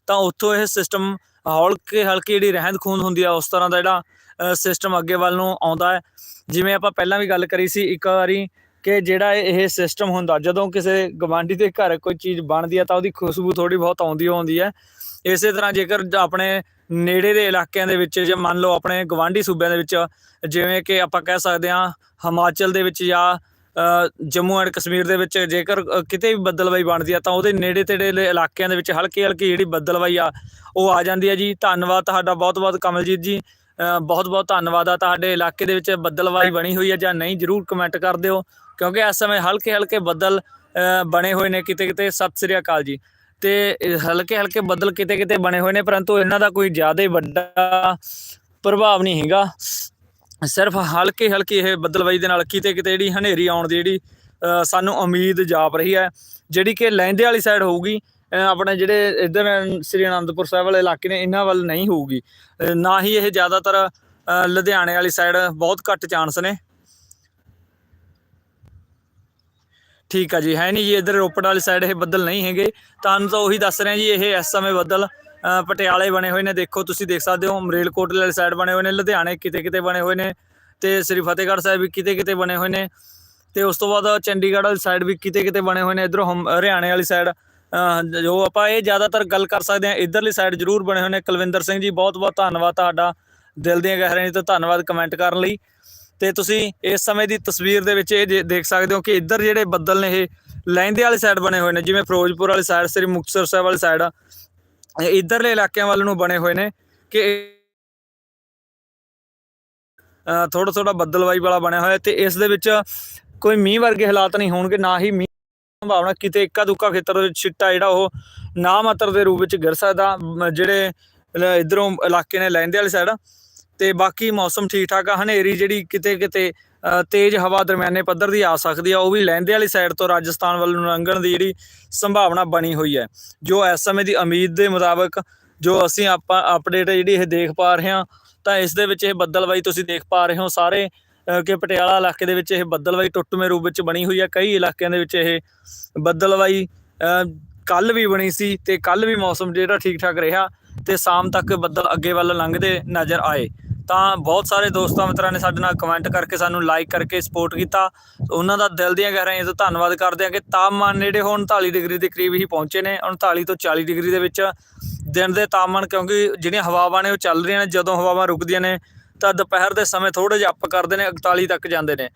ਤਾਂ ਉੱਥੋਂ ਇਹ ਸਿਸਟਮ ਹੌਲਕੇ ਹਲਕੀ ਜਿਹੜੀ ਰਹਿੰਦ ਖੂੰਦ ਹੁੰਦੀ ਆ, ਉਸ ਤਰ੍ਹਾਂ ਦਾ ਜਿਹੜਾ ਸਿਸਟਮ ਅੱਗੇ ਵੱਲ ਨੂੰ ਆਉਂਦਾ ਹੈ। ਜਿਵੇਂ ਆਪਾਂ ਪਹਿਲਾਂ ਵੀ ਗੱਲ ਕਰੀ ਸੀ ਇੱਕ ਵਾਰੀ ਕਿ ਜਿਹੜਾ ਇਹ ਸਿਸਟਮ ਹੁੰਦਾ, ਜਦੋਂ ਕਿਸੇ ਗਵਾਂਢੀ ਦੇ ਘਰ ਕੋਈ ਚੀਜ਼ ਬਣਦੀ ਹੈ ਤਾਂ ਉਹਦੀ ਖੁਸ਼ਬੂ ਥੋੜੀ ਬਹੁਤ ਆਉਂਦੀ ਓ ਆਉਂਦੀ ਹੈ। ਇਸੇ ਤਰ੍ਹਾਂ ਜੇਕਰ ਆਪਣੇ ਨੇੜੇ ਦੇ ਇਲਾਕਿਆਂ ਦੇ ਵਿੱਚ ਜੇ ਮੰਨ ਲਓ ਆਪਣੇ ਗਵਾਂਢੀ ਸੂਬਿਆਂ ਦੇ ਵਿੱਚ, ਜਿਵੇਂ ਕਿ ਆਪਾਂ ਕਹਿ ਸਕਦੇ ਹਾਂ ਹਿਮਾਚਲ ਦੇ ਵਿੱਚ ਜਾਂ ਜੰਮੂ ਐਂਡ ਕਸ਼ਮੀਰ ਦੇ ਵਿੱਚ ਜੇਕਰ ਕਿਤੇ ਵੀ ਬੱਦਲਵਾਈ ਬਣਦੀ ਆ ਤਾਂ ਉਹਦੇ ਨੇੜੇ ਤੇੜੇ ਇਲਾਕਿਆਂ ਦੇ ਵਿੱਚ ਹਲਕੀ ਹਲਕੀ ਜਿਹੜੀ ਬੱਦਲਵਾਈ ਆ, ਉਹ ਆ ਜਾਂਦੀ ਹੈ ਜੀ। ਧੰਨਵਾਦ ਤੁਹਾਡਾ ਬਹੁਤ ਬਹੁਤ ਕਮਲਜੀਤ ਜੀ। ਬਹੁਤ ਬਹੁਤ ਧੰਨਵਾਦ ਆ ਤੁਹਾਡੇ ਇਲਾਕੇ ਦੇ ਵਿੱਚ ਬੱਦਲਵਾਈ ਬਣੀ ਹੋਈ ਹੈ ਜਾਂ ਨਹੀਂ, ਜਰੂਰ ਕਮੈਂਟ ਕਰ ਦਿਓ। ਕਿਉਂਕਿ ਇਸ ਸਮੇਂ ਹਲਕੇ ਹਲਕੇ ਬੱਦਲ ਬਣੇ ਹੋਏ ਨੇ ਕਿਤੇ ਕਿਤੇ। ਸਤਿ ਸ੍ਰੀ ਅਕਾਲ ਜੀ। ਤੇ ਹਲਕੇ ਹਲਕੇ ਬੱਦਲ ਕਿਤੇ ਕਿਤੇ ਬਣੇ ਹੋਏ ਨੇ, ਪਰੰਤੂ ਇਹਨਾਂ ਦਾ ਕੋਈ ਜ਼ਿਆਦਾ ਵੱਡਾ ਪ੍ਰਭਾਵ ਨਹੀਂ ਹੈਗਾ। ਸਿਰਫ ਹਲਕੇ ਹਲਕੇ ਇਹ ਬੱਦਲਵਾਈ ਦੇ ਨਾਲ ਕਿਤੇ ਕਿਤੇ ਜਿਹੜੀ ਹਨੇਰੀ ਆਉਣ ਦੀ ਜਿਹੜੀ ਸਾਨੂੰ ਉਮੀਦ ਜਾਪ ਰਹੀ ਹੈ, ਜਿਹੜੀ ਕਿ ਲਹਿੰਦੇ ਵਾਲੀ ਸਾਈਡ ਹੋਊਗੀ ਆਪਣੇ ਜਿਹੜੇ ਇਧਰ ਸ੍ਰੀ ਅਨੰਦਪੁਰ ਸਾਹਿਬ ਵਾਲੇ ਇਲਾਕੇ ਨੇ, ਇਹਨਾਂ ਵੱਲ ਨਹੀਂ ਹੋਊਗੀ। ਨਾ ਹੀ ਇਹ ਜ਼ਿਆਦਾਤਰ ਲੁਧਿਆਣੇ ਵਾਲੀ ਸਾਈਡ ਬਹੁਤ ਘੱਟ ਚਾਂਸ ਨੇ। ਠੀਕ ਆ ਜੀ, ਹੈ ਨਹੀਂ ਜੀ, ਇਧਰ ਰੋਪੜ ਵਾਲੀ ਸਾਈਡ ਇਹ ਬੱਦਲ ਨਹੀਂ ਹੈਗੇ। ਤੁਹਾਨੂੰ ਤਾਂ ਉਹੀ ਦੱਸ ਰਿਹਾ ਜੀ, ਇਹ ਇਸ ਸਮੇਂ ਬੱਦਲ ਪਟਿਆਲੇ ਬਣੇ ਹੋਏ ਨੇ। ਦੇਖੋ, ਤੁਸੀਂ ਦੇਖ ਸਕਦੇ ਹੋ ਮਰੇਲਕੋਟਲੇ ਵਾਲੀ ਸਾਈਡ ਬਣੇ ਹੋਏ ਨੇ, ਲੁਧਿਆਣੇ ਕਿਤੇ ਕਿਤੇ ਬਣੇ ਹੋਏ ਨੇ ਤੇ ਸ੍ਰੀ ਫਤਿਹਗੜ੍ਹ ਸਾਹਿਬ ਵੀ ਕਿਤੇ ਕਿਤੇ ਬਣੇ ਹੋਏ ਨੇ ਤੇ ਉਸ ਤੋਂ ਬਾਅਦ ਚੰਡੀਗੜ੍ਹ ਵਾਲੀ ਸਾਈਡ ਵੀ ਕਿਤੇ ਕਿਤੇ ਬਣੇ ਹੋਏ ਨੇ। ਇਧਰੋਂ ਹਰਿਆਣੇ ਵਾਲੀ ਸਾਈਡ ਜੋ ਆਪਾਂ ਇਹ ਜ਼ਿਆਦਾਤਰ ਗੱਲ ਕਰ ਸਕਦੇ ਹਾਂ, ਇਧਰਲੀ ਸਾਈਡ ਜ਼ਰੂਰ ਬਣੇ ਹੋਏ ਨੇ। ਕੁਲਵਿੰਦਰ ਸਿੰਘ ਜੀ ਬਹੁਤ ਬਹੁਤ ਧੰਨਵਾਦ ਤੁਹਾਡਾ। ਦਿਲ ਦੀਆਂ ਗਹਿਰਾਈਆਂ ਤੋਂ ਧੰਨਵਾਦ ਕਮੈਂਟ ਕਰਨ ਲਈ। ਤੇ ਤੁਸੀਂ ਇਸ ਸਮੇਂ ਦੀ ਤਸਵੀਰ ਦੇ ਵਿੱਚ ਇਹ ਦੇਖ ਸਕਦੇ ਹੋ ਕਿ ਇੱਧਰ ਜਿਹੜੇ ਬੱਦਲ ਨੇ ਇਹ ਲਹਿੰਦੇ ਵਾਲੀ ਸਾਈਡ ਬਣੇ ਹੋਏ ਨੇ, ਜਿਵੇਂ ਫਿਰੋਜ਼ਪੁਰ ਵਾਲੀ ਸਾਈਡ ਸ੍ਰੀ ਮੁਕਤਸਰ ਸਾਹਿਬ ਵਾਲੀ ਸਾਈਡ ਇੱਧਰਲੇ ਇਲਾਕਿਆਂ ਵੱਲ ਨੂੰ ਬਣੇ ਹੋਏ ਨੇ ਕਿ ਥੋੜਾ ਥੋੜਾ ਬੱਦਲਵਾਈ ਵਾਲਾ ਬਣਿਆ ਹੋਇਆ ਤੇ ਇਸ ਦੇ ਵਿੱਚ ਕੋਈ ਮੀਂਹ ਵਰਗੇ ਹਾਲਾਤ ਨਹੀਂ ਹੋਣਗੇ, ਨਾ ਹੀ ਮੀਂਹ ਸੰਭਾਵਨਾ ਕਿਤੇ ਇੱਕਾ ਦੁੱਕਾ ਖੇਤਰ ਦੇ ਵਿੱਚ ਛਿੱਟਾ ਜਿਹੜਾ ਉਹ ਨਾ ਮਾਤਰ ਦੇ ਰੂਪ ਵਿੱਚ ਗਿਰ ਸਕਦਾ। ਜਿਹੜੇ ਲ- ਇੱਧਰੋਂ ਇਲਾਕੇ ਨੇ ਲਹਿੰਦੇ ਵਾਲੀ ਸਾਈਡ ਤੇ ਬਾਕੀ ਮੌਸਮ ਠੀਕ ਠਾਕ ਆ, ਹਨੇਰੀ ਜਿਹੜੀ ਕਿਤੇ ਕਿਤੇ ਤੇਜ਼ ਹਵਾ ਦਰਮਿਆਨੇ ਪੱਧਰ ਦੀ ਆ ਸਕਦੀ ਆ, ਉਹ ਵੀ ਲਹਿੰਦੇ ਵਾਲੀ ਸਾਈਡ ਤੋਂ ਰਾਜਸਥਾਨ ਵੱਲ ਨੂੰ ਲੰਘਣ ਦੀ ਜਿਹੜੀ ਸੰਭਾਵਨਾ ਬਣੀ ਹੋਈ ਹੈ। ਜੋ ਇਸ ਸਮੇਂ ਦੀ ਉਮੀਦ ਦੇ ਮੁਤਾਬਕ ਜੋ ਅਸੀਂ ਆਪਾਂ ਅਪਡੇਟ ਜਿਹੜੀ ਇਹ ਦੇਖ ਪਾ ਰਹੇ ਹਾਂ, ਤਾਂ ਇਸ ਦੇ ਵਿੱਚ ਇਹ ਬੱਦਲਵਾਈ ਤੁਸੀਂ ਦੇਖ ਪਾ ਰਹੇ ਹੋ, ਸਾਰੇ ਕਿ ਪਟਿਆਲਾ ਇਲਾਕੇ ਦੇ ਵਿੱਚ ਇਹ ਬੱਦਲਵਾਈ ਟੁੱਟਵੇਂ ਰੂਪ ਵਿੱਚ ਬਣੀ ਹੋਈ ਹੈ ਕਈ ਇਲਾਕਿਆਂ ਦੇ ਵਿੱਚ ਇਹ ਬੱਦਲਵਾਈ ਕੱਲ ਵੀ ਬਣੀ ਸੀ ਤੇ ਕੱਲ ਵੀ ਮੌਸਮ ਜਿਹੜਾ ਠੀਕ ਠਾਕ ਰਿਹਾ। ਤੇ ਸ਼ਾਮ ਤੱਕ ਬੱਦਲ ਅੱਗੇ ਵੱਲ ਲੰਘਦੇ ਨਜ਼ਰ ਆਏ। ਤਾਂ ਬਹੁਤ ਸਾਰੇ ਦੋਸਤਾਂ ਮਿੱਤਰਾਂ ਨੇ ਸਾਡੇ ਨਾਲ ਕਮੈਂਟ ਕਰਕੇ ਸਾਨੂੰ ਲਾਈਕ ਕਰਕੇ ਸਪੋਰਟ ਕੀਤਾ। ਉਹਨਾਂ ਦਾ ਦਿਲ ਦੀਆਂ ਗਹਿਰਾਈਆਂ ਤੋਂ ਧੰਨਵਾਦ ਕਰਦੇ ਹਾਂ ਕਿ ਤਾਪਮਾਨ ਨੇੜੇ ਹੁਣ 39 ਡਿਗਰੀ ਦੇ ਕਰੀਬ ਹੀ ਪਹੁੰਚੇ ਨੇ। 39 ਤੋਂ 40 ਡਿਗਰੀ ਦੇ ਵਿੱਚ ਦਿਨ ਦੇ ਤਾਪਮਾਨ ਕਿਉਂਕਿ ਜਿਹੜੀਆਂ ਹਵਾਵਾਂ ਨੇ ਉਹ ਚੱਲ ਰਹੀਆਂ ਨੇ, ਜਦੋਂ ਹਵਾਵਾਂ ਰੁਕਦੀਆਂ ਨੇ, ਤਾਂ ਦੁਪਹਿਰ ਦੇ ਸਮੇਂ ਥੋੜੇ ਜਿਹਾ ਅੱਪ ਕਰਦੇ ਨੇ 41 ਤੱਕ ਜਾਂਦੇ ਨੇ।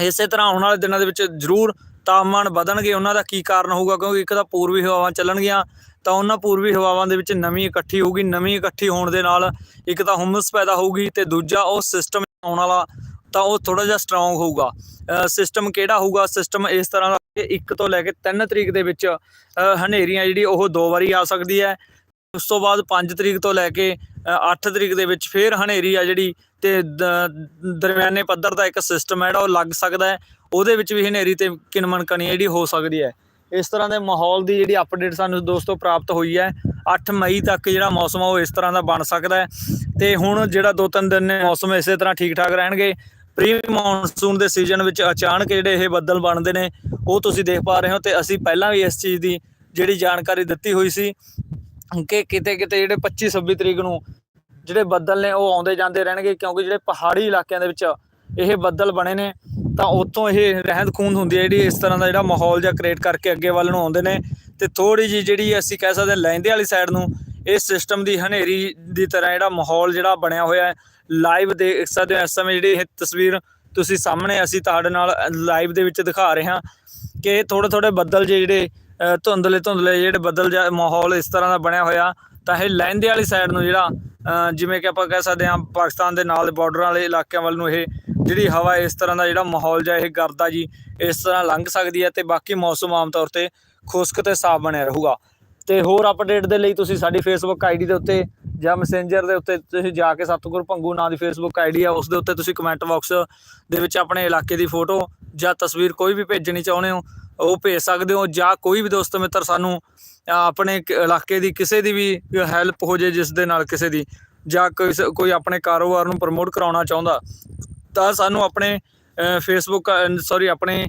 ਇਸੇ ਤਰ੍ਹਾਂ ਆਉਣ ਵਾਲੇ ਦਿਨਾਂ ਦੇ ਵਿੱਚ ਜ਼ਰੂਰ ਤਾਪਮਾਨ ਵਧਣਗੇ। ਉਹਨਾਂ ਦਾ ਕੀ ਕਾਰਨ ਹੋਊਗਾ? ਕਿਉਂਕਿ ਇੱਕ ਤਾਂ ਪੂਰਬੀ ਹਵਾਵਾਂ ਚੱਲਣਗੀਆਂ ਤਾਂ ਉਹਨਾਂ ਪੂਰਬੀ ਹਵਾਵਾਂ ਦੇ ਵਿੱਚ ਨਮੀ ਇਕੱਠੀ ਹੋਊਗੀ ਨਮੀ ਇਕੱਠੀ ਹੋਣ ਦੇ ਨਾਲ ਇੱਕ ਤਾਂ ਹੁਮਸ ਪੈਦਾ ਹੋਊਗੀ ਤੇ ਦੂਜਾ ਉਹ ਸਿਸਟਮ ਆਉਣ ਵਾਲਾ ਤਾਂ ਉਹ ਥੋੜਾ ਜਿਹਾ ਸਟਰੋਂਗ ਹੋਊਗਾ। ਸਿਸਟਮ ਕਿਹੜਾ ਹੋਊਗਾ? ਸਿਸਟਮ ਇਸ ਤਰ੍ਹਾਂ ਦਾ ਕਿ 1 ਤੋਂ ਲੈ ਕੇ 3 ਤਰੀਕ ਦੇ ਵਿੱਚ ਅ, ਹਨੇਰੀਆਂ ਜਿਹੜੀ ਉਹ ਦੋ ਵਾਰੀ ਆ ਸਕਦੀ ਹੈ। ਉਸ ਤੋਂ ਬਾਅਦ 5 ਤਰੀਕ ਤੋਂ ਲੈ ਕੇ 8 ਤਰੀਕ ਦੇ ਵਿੱਚ ਫੇਰ ਹਨੇਰੀ ਆ ਜਿਹੜੀ ਤੇ ਦਰਮਿਆਨੇ ਪੱਧਰ ਦਾ ਇੱਕ ਸਿਸਟਮ ਹੈ ਜਿਹੜਾ ਉਹ ਲੱਗ ਸਕਦਾ ਹੈ। ਉਹਦੇ ਵਿੱਚ ਵੀ ਹਨੇਰੀ ਤੇ ਕਿਨਮਨ ਕਣੀ ਜਿਹੜੀ ਹੋ ਸਕਦੀ ਹੈ। ਇਸ ਤਰ੍ਹਾਂ ਦੇ ਮਾਹੌਲ ਦੀ ਜਿਹੜੀ ਅਪਡੇਟ ਸਾਨੂੰ ਦੋਸਤੋ ਪ੍ਰਾਪਤ ਹੋਈ ਹੈ। 8 ਮਈ ਤੱਕ ਜਿਹੜਾ ਮੌਸਮ ਆ ਉਹ ਇਸ ਤਰ੍ਹਾਂ ਦਾ ਬਣ ਸਕਦਾ ਹੈ। ਤੇ ਹੁਣ ਜਿਹੜਾ ਦੋ ਤਿੰਨ ਦਿਨ ਨੇ ਮੌਸਮ ਇਸੇ ਤਰ੍ਹਾਂ ਠੀਕ ਠਾਕ ਰਹਿਣਗੇ। ਪ੍ਰੀ ਮੌਨਸੂਨ ਦੇ ਸੀਜ਼ਨ ਵਿੱਚ ਅਚਾਨਕ ਜਿਹੜੇ ਇਹ ਬੱਦਲ ਬਣਦੇ ਨੇ, ਉਹ ਤੁਸੀਂ ਦੇਖ ਪਾ ਰਹੇ ਹੋ ਤੇ ਅਸੀਂ ਪਹਿਲਾਂ ਵੀ ਇਸ ਚੀਜ਼ ਦੀ ਜਿਹੜੀ ਜਾਣਕਾਰੀ ਦਿੱਤੀ ਹੋਈ ਸੀ ਕਿ ਕਿਤੇ ਕਿਤੇ ਜਿਹੜੇ 25 26 ਤਰੀਕ ਨੂੰ ਜਿਹੜੇ ਬੱਦਲ ਨੇ ਉਹ ਆਉਂਦੇ ਜਾਂਦੇ ਰਹਿਣਗੇ ਕਿਉਂਕਿ ਜਿਹੜੇ ਪਹਾੜੀ ਇਲਾਕਿਆਂ ਦੇ ਵਿੱਚ ਇਹ ਬੱਦਲ ਬਣੇ ਨੇ, ਤਾਂ ਉੱਥੋਂ ਇਹ ਰਹਿੰਦ ਖੂੰਦ ਹੁੰਦੀ ਹੈ ਜਿਹੜੀ ਇਸ ਤਰ੍ਹਾਂ ਦਾ ਜਿਹੜਾ ਮਾਹੌਲ ਜਿਹਾ ਕ੍ਰੀਏਟ ਕਰਕੇ ਅੱਗੇ ਵੱਲ ਨੂੰ ਆਉਂਦੇ ਨੇ ਤੇ ਥੋੜੀ ਜੀ ਜਿਹੜੀ ਅਸੀਂ ਕਹਿ ਸਕਦੇ ਹਾਂ ਲਹਿੰਦੇ ਵਾਲੀ ਸਾਈਡ ਨੂੰ, ਇਸ ਸਿਸਟਮ ਦੀ ਹਨੇਰੀ ਦੀ ਤਰ੍ਹਾਂ ਜਿਹੜਾ ਮਾਹੌਲ ਜਿਹੜਾ ਬਣਿਆ ਹੋਇਆ ਹੈ ਲਾਈਵ ਦੇਖ ਸਕਦੇ ਹੋ ਇਸ ਸਮੇਂ ਜਿਹੜੀ ਇਹ ਤਸਵੀਰ ਤੁਸੀਂ ਸਾਹਮਣੇ ਅਸੀਂ ਤੁਹਾਡੇ ਨਾਲ ਲਾਈਵ ਦੇ ਵਿੱਚ ਦਿਖਾ ਰਹੇ ਹਾਂ ਕਿ ਥੋੜੇ ਥੋੜੇ ਬੱਦਲ ਜਿਹੇ ਜਿਹੜੇ ਧੁੰਦਲੇ ਧੁੰਦਲੇ ਜਿਹੜੇ ਬੱਦਲ ਜਿਹਾ ਮਾਹੌਲ ਇਸ ਤਰ੍ਹਾਂ ਦਾ ਬਣਿਆ ਹੋਇਆ, ਤਾਂ ਇਹ ਲਹਿੰਦੇ ਵਾਲੀ ਸਾਈਡ ਨੂੰ ਜਿਹੜਾ ਜਿਵੇਂ ਕਿ ਆਪਾਂ ਕਹਿ ਸਕਦੇ ਹਾਂ ਪਾਕਿਸਤਾਨ ਦੇ ਨਾਲ ਬਾਰਡਰ ਵਾਲੇ ਇਲਾਕਿਆਂ ਵੱਲ ਨੂੰ ਇਹ ਜਿਹੜੀ ਹਵਾ ਇਸ ਤਰ੍ਹਾਂ ਦਾ ਜਿਹੜਾ ਮਾਹੌਲ ਜਾਂ ਇਹ ਕਰਦਾ ਜੀ, ਇਸ ਤਰ੍ਹਾਂ ਲੰਘ ਸਕਦੀ ਹੈ ਤੇ ਬਾਕੀ ਮੌਸਮ ਆਮ ਤੌਰ ਤੇ ਖੁਸ਼ਕ ਤੇ ਸਾਫ਼ ਬਣਿਆ ਰਹੂਗਾ। ਤੇ ਹੋਰ ਅਪਡੇਟ ਦੇ ਲਈ ਤੁਸੀਂ ਸਾਡੀ ਫੇਸਬੁੱਕ ਆਈਡੀ ਦੇ ਉੱਤੇ ਜਾਂ ਮੈਸੇਂਜਰ ਦੇ ਉੱਤੇ ਤੁਸੀਂ ਜਾ ਕੇ ਸਤਿਗੁਰ ਭੰਗੂ ਨਾਂ ਦੀ ਫੇਸਬੁੱਕ ਆਈਡੀ ਆ, ਉਸ ਦੇ ਉੱਤੇ ਤੁਸੀਂ ਕਮੈਂਟ ਬਾਕਸ ਦੇ ਵਿੱਚ ਆਪਣੇ ਇਲਾਕੇ ਦੀ ਫੋਟੋ ਜਾਂ ਤਸਵੀਰ ਕੋਈ ਵੀ ਭੇਜਣੀ ਚਾਹੁੰਦੇ ਹੋ, ਉਹ ਭੇਜ ਸਕਦੇ ਹੋ ਜਾਂ ਕੋਈ ਵੀ ਦੋਸਤ ਮਿੱਤਰ ਸਾਨੂੰ ਆਪਣੇ ਇਲਾਕੇ ਦੀ ਕਿਸੇ ਦੀ ਵੀ ਹੈਲਪ ਹੋ ਜੇ ਜਿਸ ਦੇ ਨਾਲ ਕਿਸੇ ਦੀ ਜਾਂ ਕਿਸੇ- ਕੋਈ ਆਪਣੇ ਕਾਰੋਬਾਰ ਨੂੰ ਪ੍ਰਮੋਟ ਕਰਾਉਣਾ ਚਾਹੁੰਦਾ ਤਾਂ ਸਾਨੂੰ ਆਪਣੇ ਫੇਸਬੁੱਕ ਸੌਰੀ ਆਪਣੇ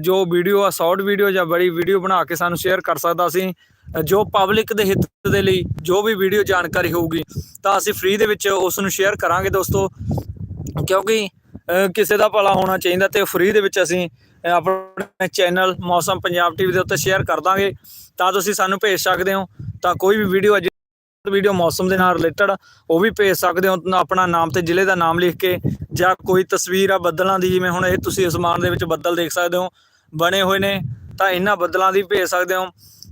ਜੋ ਵੀਡੀਓ ਆ ਸ਼ਾਰਟ ਵੀਡੀਓ ਜਾਂ ਬੜੀ ਵੀਡੀਓ ਬਣਾ ਕੇ ਸਾਨੂੰ ਸ਼ੇਅਰ ਕਰ ਸਕਦਾ ਅਸੀਂ ਜੋ ਪਬਲਿਕ ਦੇ ਹਿੱਤ ਦੇ ਲਈ ਜੋ ਵੀ ਵੀਡੀਓ ਜਾਣਕਾਰੀ ਹੋਊਗੀ, ਤਾਂ ਅਸੀਂ ਫ੍ਰੀ ਦੇ ਵਿੱਚ ਉਸ ਨੂੰ ਸ਼ੇਅਰ ਕਰਾਂਗੇ ਦੋਸਤੋ। ਕਿਉਂਕਿ ਕਿਸੇ ਦਾ ਭਲਾ ਹੋਣਾ ਚਾਹੀਦਾ ਤੇ ਫ੍ਰੀ ਦੇ ਵਿੱਚ ਅਸੀਂ ਆਪਣੇ ਚੈਨਲ ਮੌਸਮ ਪੰਜਾਬ ਟੀਵੀ ਦੇ ਉੱਤੇ ਸ਼ੇਅਰ ਕਰ ਦਾਂਗੇ। ਤਾਂ ਤੁਸੀਂ ਸਾਨੂੰ ਭੇਜ ਸਕਦੇ ਹੋ। ਤਾਂ ਕੋਈ ਵੀ ਵੀਡੀਓ ਅਜੇ ਵੀਡੀਓ ਮੌਸਮ ਦੇ ਨਾਲ ਰਿਲੇਟਡ, ਉਹ ਵੀ ਭੇਜ ਸਕਦੇ ਹੋ ਆਪਣਾ ਨਾਮ ਤੇ ਜ਼ਿਲ੍ਹੇ ਦਾ ਨਾਮ ਲਿਖ ਕੇ, ਜਾਂ ਕੋਈ ਤਸਵੀਰ ਆ ਬੱਦਲਾਂ ਦੀ, ਜਿਵੇਂ ਹੁਣ ਇਹ ਤੁਸੀਂ ਅਸਮਾਨ ਦੇ ਵਿੱਚ ਬੱਦਲ ਦੇਖ ਸਕਦੇ ਹੋ, ਬਣੇ ਹੋਏ ਨੇ, ਤਾਂ ਇਹਨਾਂ ਬੱਦਲਾਂ ਦੀ ਭੇਜ ਸਕਦੇ ਹੋ।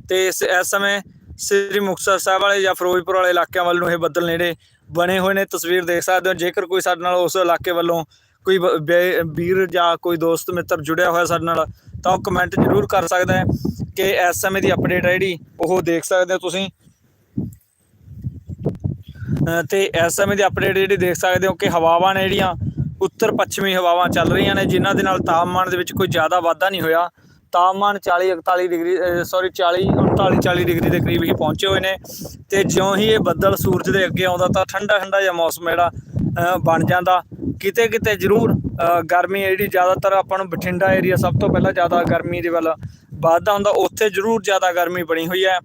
ਤੇ ਇਸ ਸਮੇਂ ਸ੍ਰੀ ਮੁਕਤਸਰ ਸਾਹਿਬ ਵਾਲੇ ਜਾਂ ਫਿਰੋਜ਼ਪੁਰ ਵਾਲੇ ਇਲਾਕਿਆਂ ਵੱਲ ਨੂੰ ਇਹ ਬੱਦਲ ਨੇੜੇ ਬਣੇ ਹੋਏ ਨੇ, ਤਸਵੀਰ ਦੇਖ ਸਕਦੇ ਹੋ। ਜੇਕਰ ਕੋਈ ਸਾਡੇ ਨਾਲ ਉਸ ਇਲਾਕੇ ਵੱਲੋਂ ਕੋਈ ਵੀਰ ਜਾਂ ਕੋਈ ਦੋਸਤ, ਮਿੱਤਰ ਜੁੜਿਆ ਹੋਇਆ ਸਾਡੇ ਨਾਲ, ਤਾਂ ਉਹ ਕਮੈਂਟ ਜ਼ਰੂਰ ਕਰ ਸਕਦਾ ਹੈ ਕਿ ਇਸ ਸਮੇਂ ਦੀ ਅਪਡੇਟ ਹੈ ਜਿਹੜੀ, ਉਹ ਦੇਖ ਸਕਦੇ ਹੋ ਤੁਸੀਂ। ਤੇ ਇਸ ਸਮੇਂ ਦੀ ਅਪਡੇਟ ਜਿਹੜੀ ਦੇਖ ਸਕਦੇ ਹੋ ਕਿ ਹਵਾਵਾਂ ਨੇ ਜਿਹੜੀਆਂ ਉੱਤਰ ਪੱਛਮੀ ਹਵਾਵਾਂ ਚੱਲ ਰਹੀਆਂ ਨੇ, ਜਿਨ੍ਹਾਂ ਦੇ ਨਾਲ ਤਾਪਮਾਨ ਦੇ ਵਿੱਚ ਕੋਈ ਜ਼ਿਆਦਾ ਵਾਧਾ ਨਹੀਂ ਹੋਇਆ। ਤਾਪਮਾਨ 40 41 ਡਿਗਰੀ ਸੌਰੀ 40 39 40 ਡਿਗਰੀ ਦੇ ਕਰੀਬ ਹੀ ਪਹੁੰਚੇ ਹੋਏ ਨੇ। ਤੇ ਜਿਉਂ ਹੀ ਇਹ ਬੱਦਲ ਸੂਰਜ ਦੇ ਅੱਗੇ ਆਉਂਦਾ ਤਾਂ ਠੰਡਾ ਠੰਡਾ ਜਿਹਾ ਮੌਸਮ ਜਿਹੜਾ ਬਣ ਜਾਂਦਾ। ਕਿਤੇ ਕਿਤੇ ਜ਼ਰੂਰ ਗਰਮੀ ਜਿਹੜੀ ਜ਼ਿਆਦਾਤਰ ਆਪਾਂ ਨੂੰ ਬਠਿੰਡਾ ਏਰੀਆ ਸਭ ਤੋਂ ਪਹਿਲਾਂ ਜ਼ਿਆਦਾ ਗਰਮੀ ਦੇ ਵੱਲ ਵੱਧਦਾ ਹੁੰਦਾ, ਉੱਥੇ ਜ਼ਰੂਰ ਜ਼ਿਆਦਾ ਗਰਮੀ ਬਣੀ ਹੋਈ ਹੈ।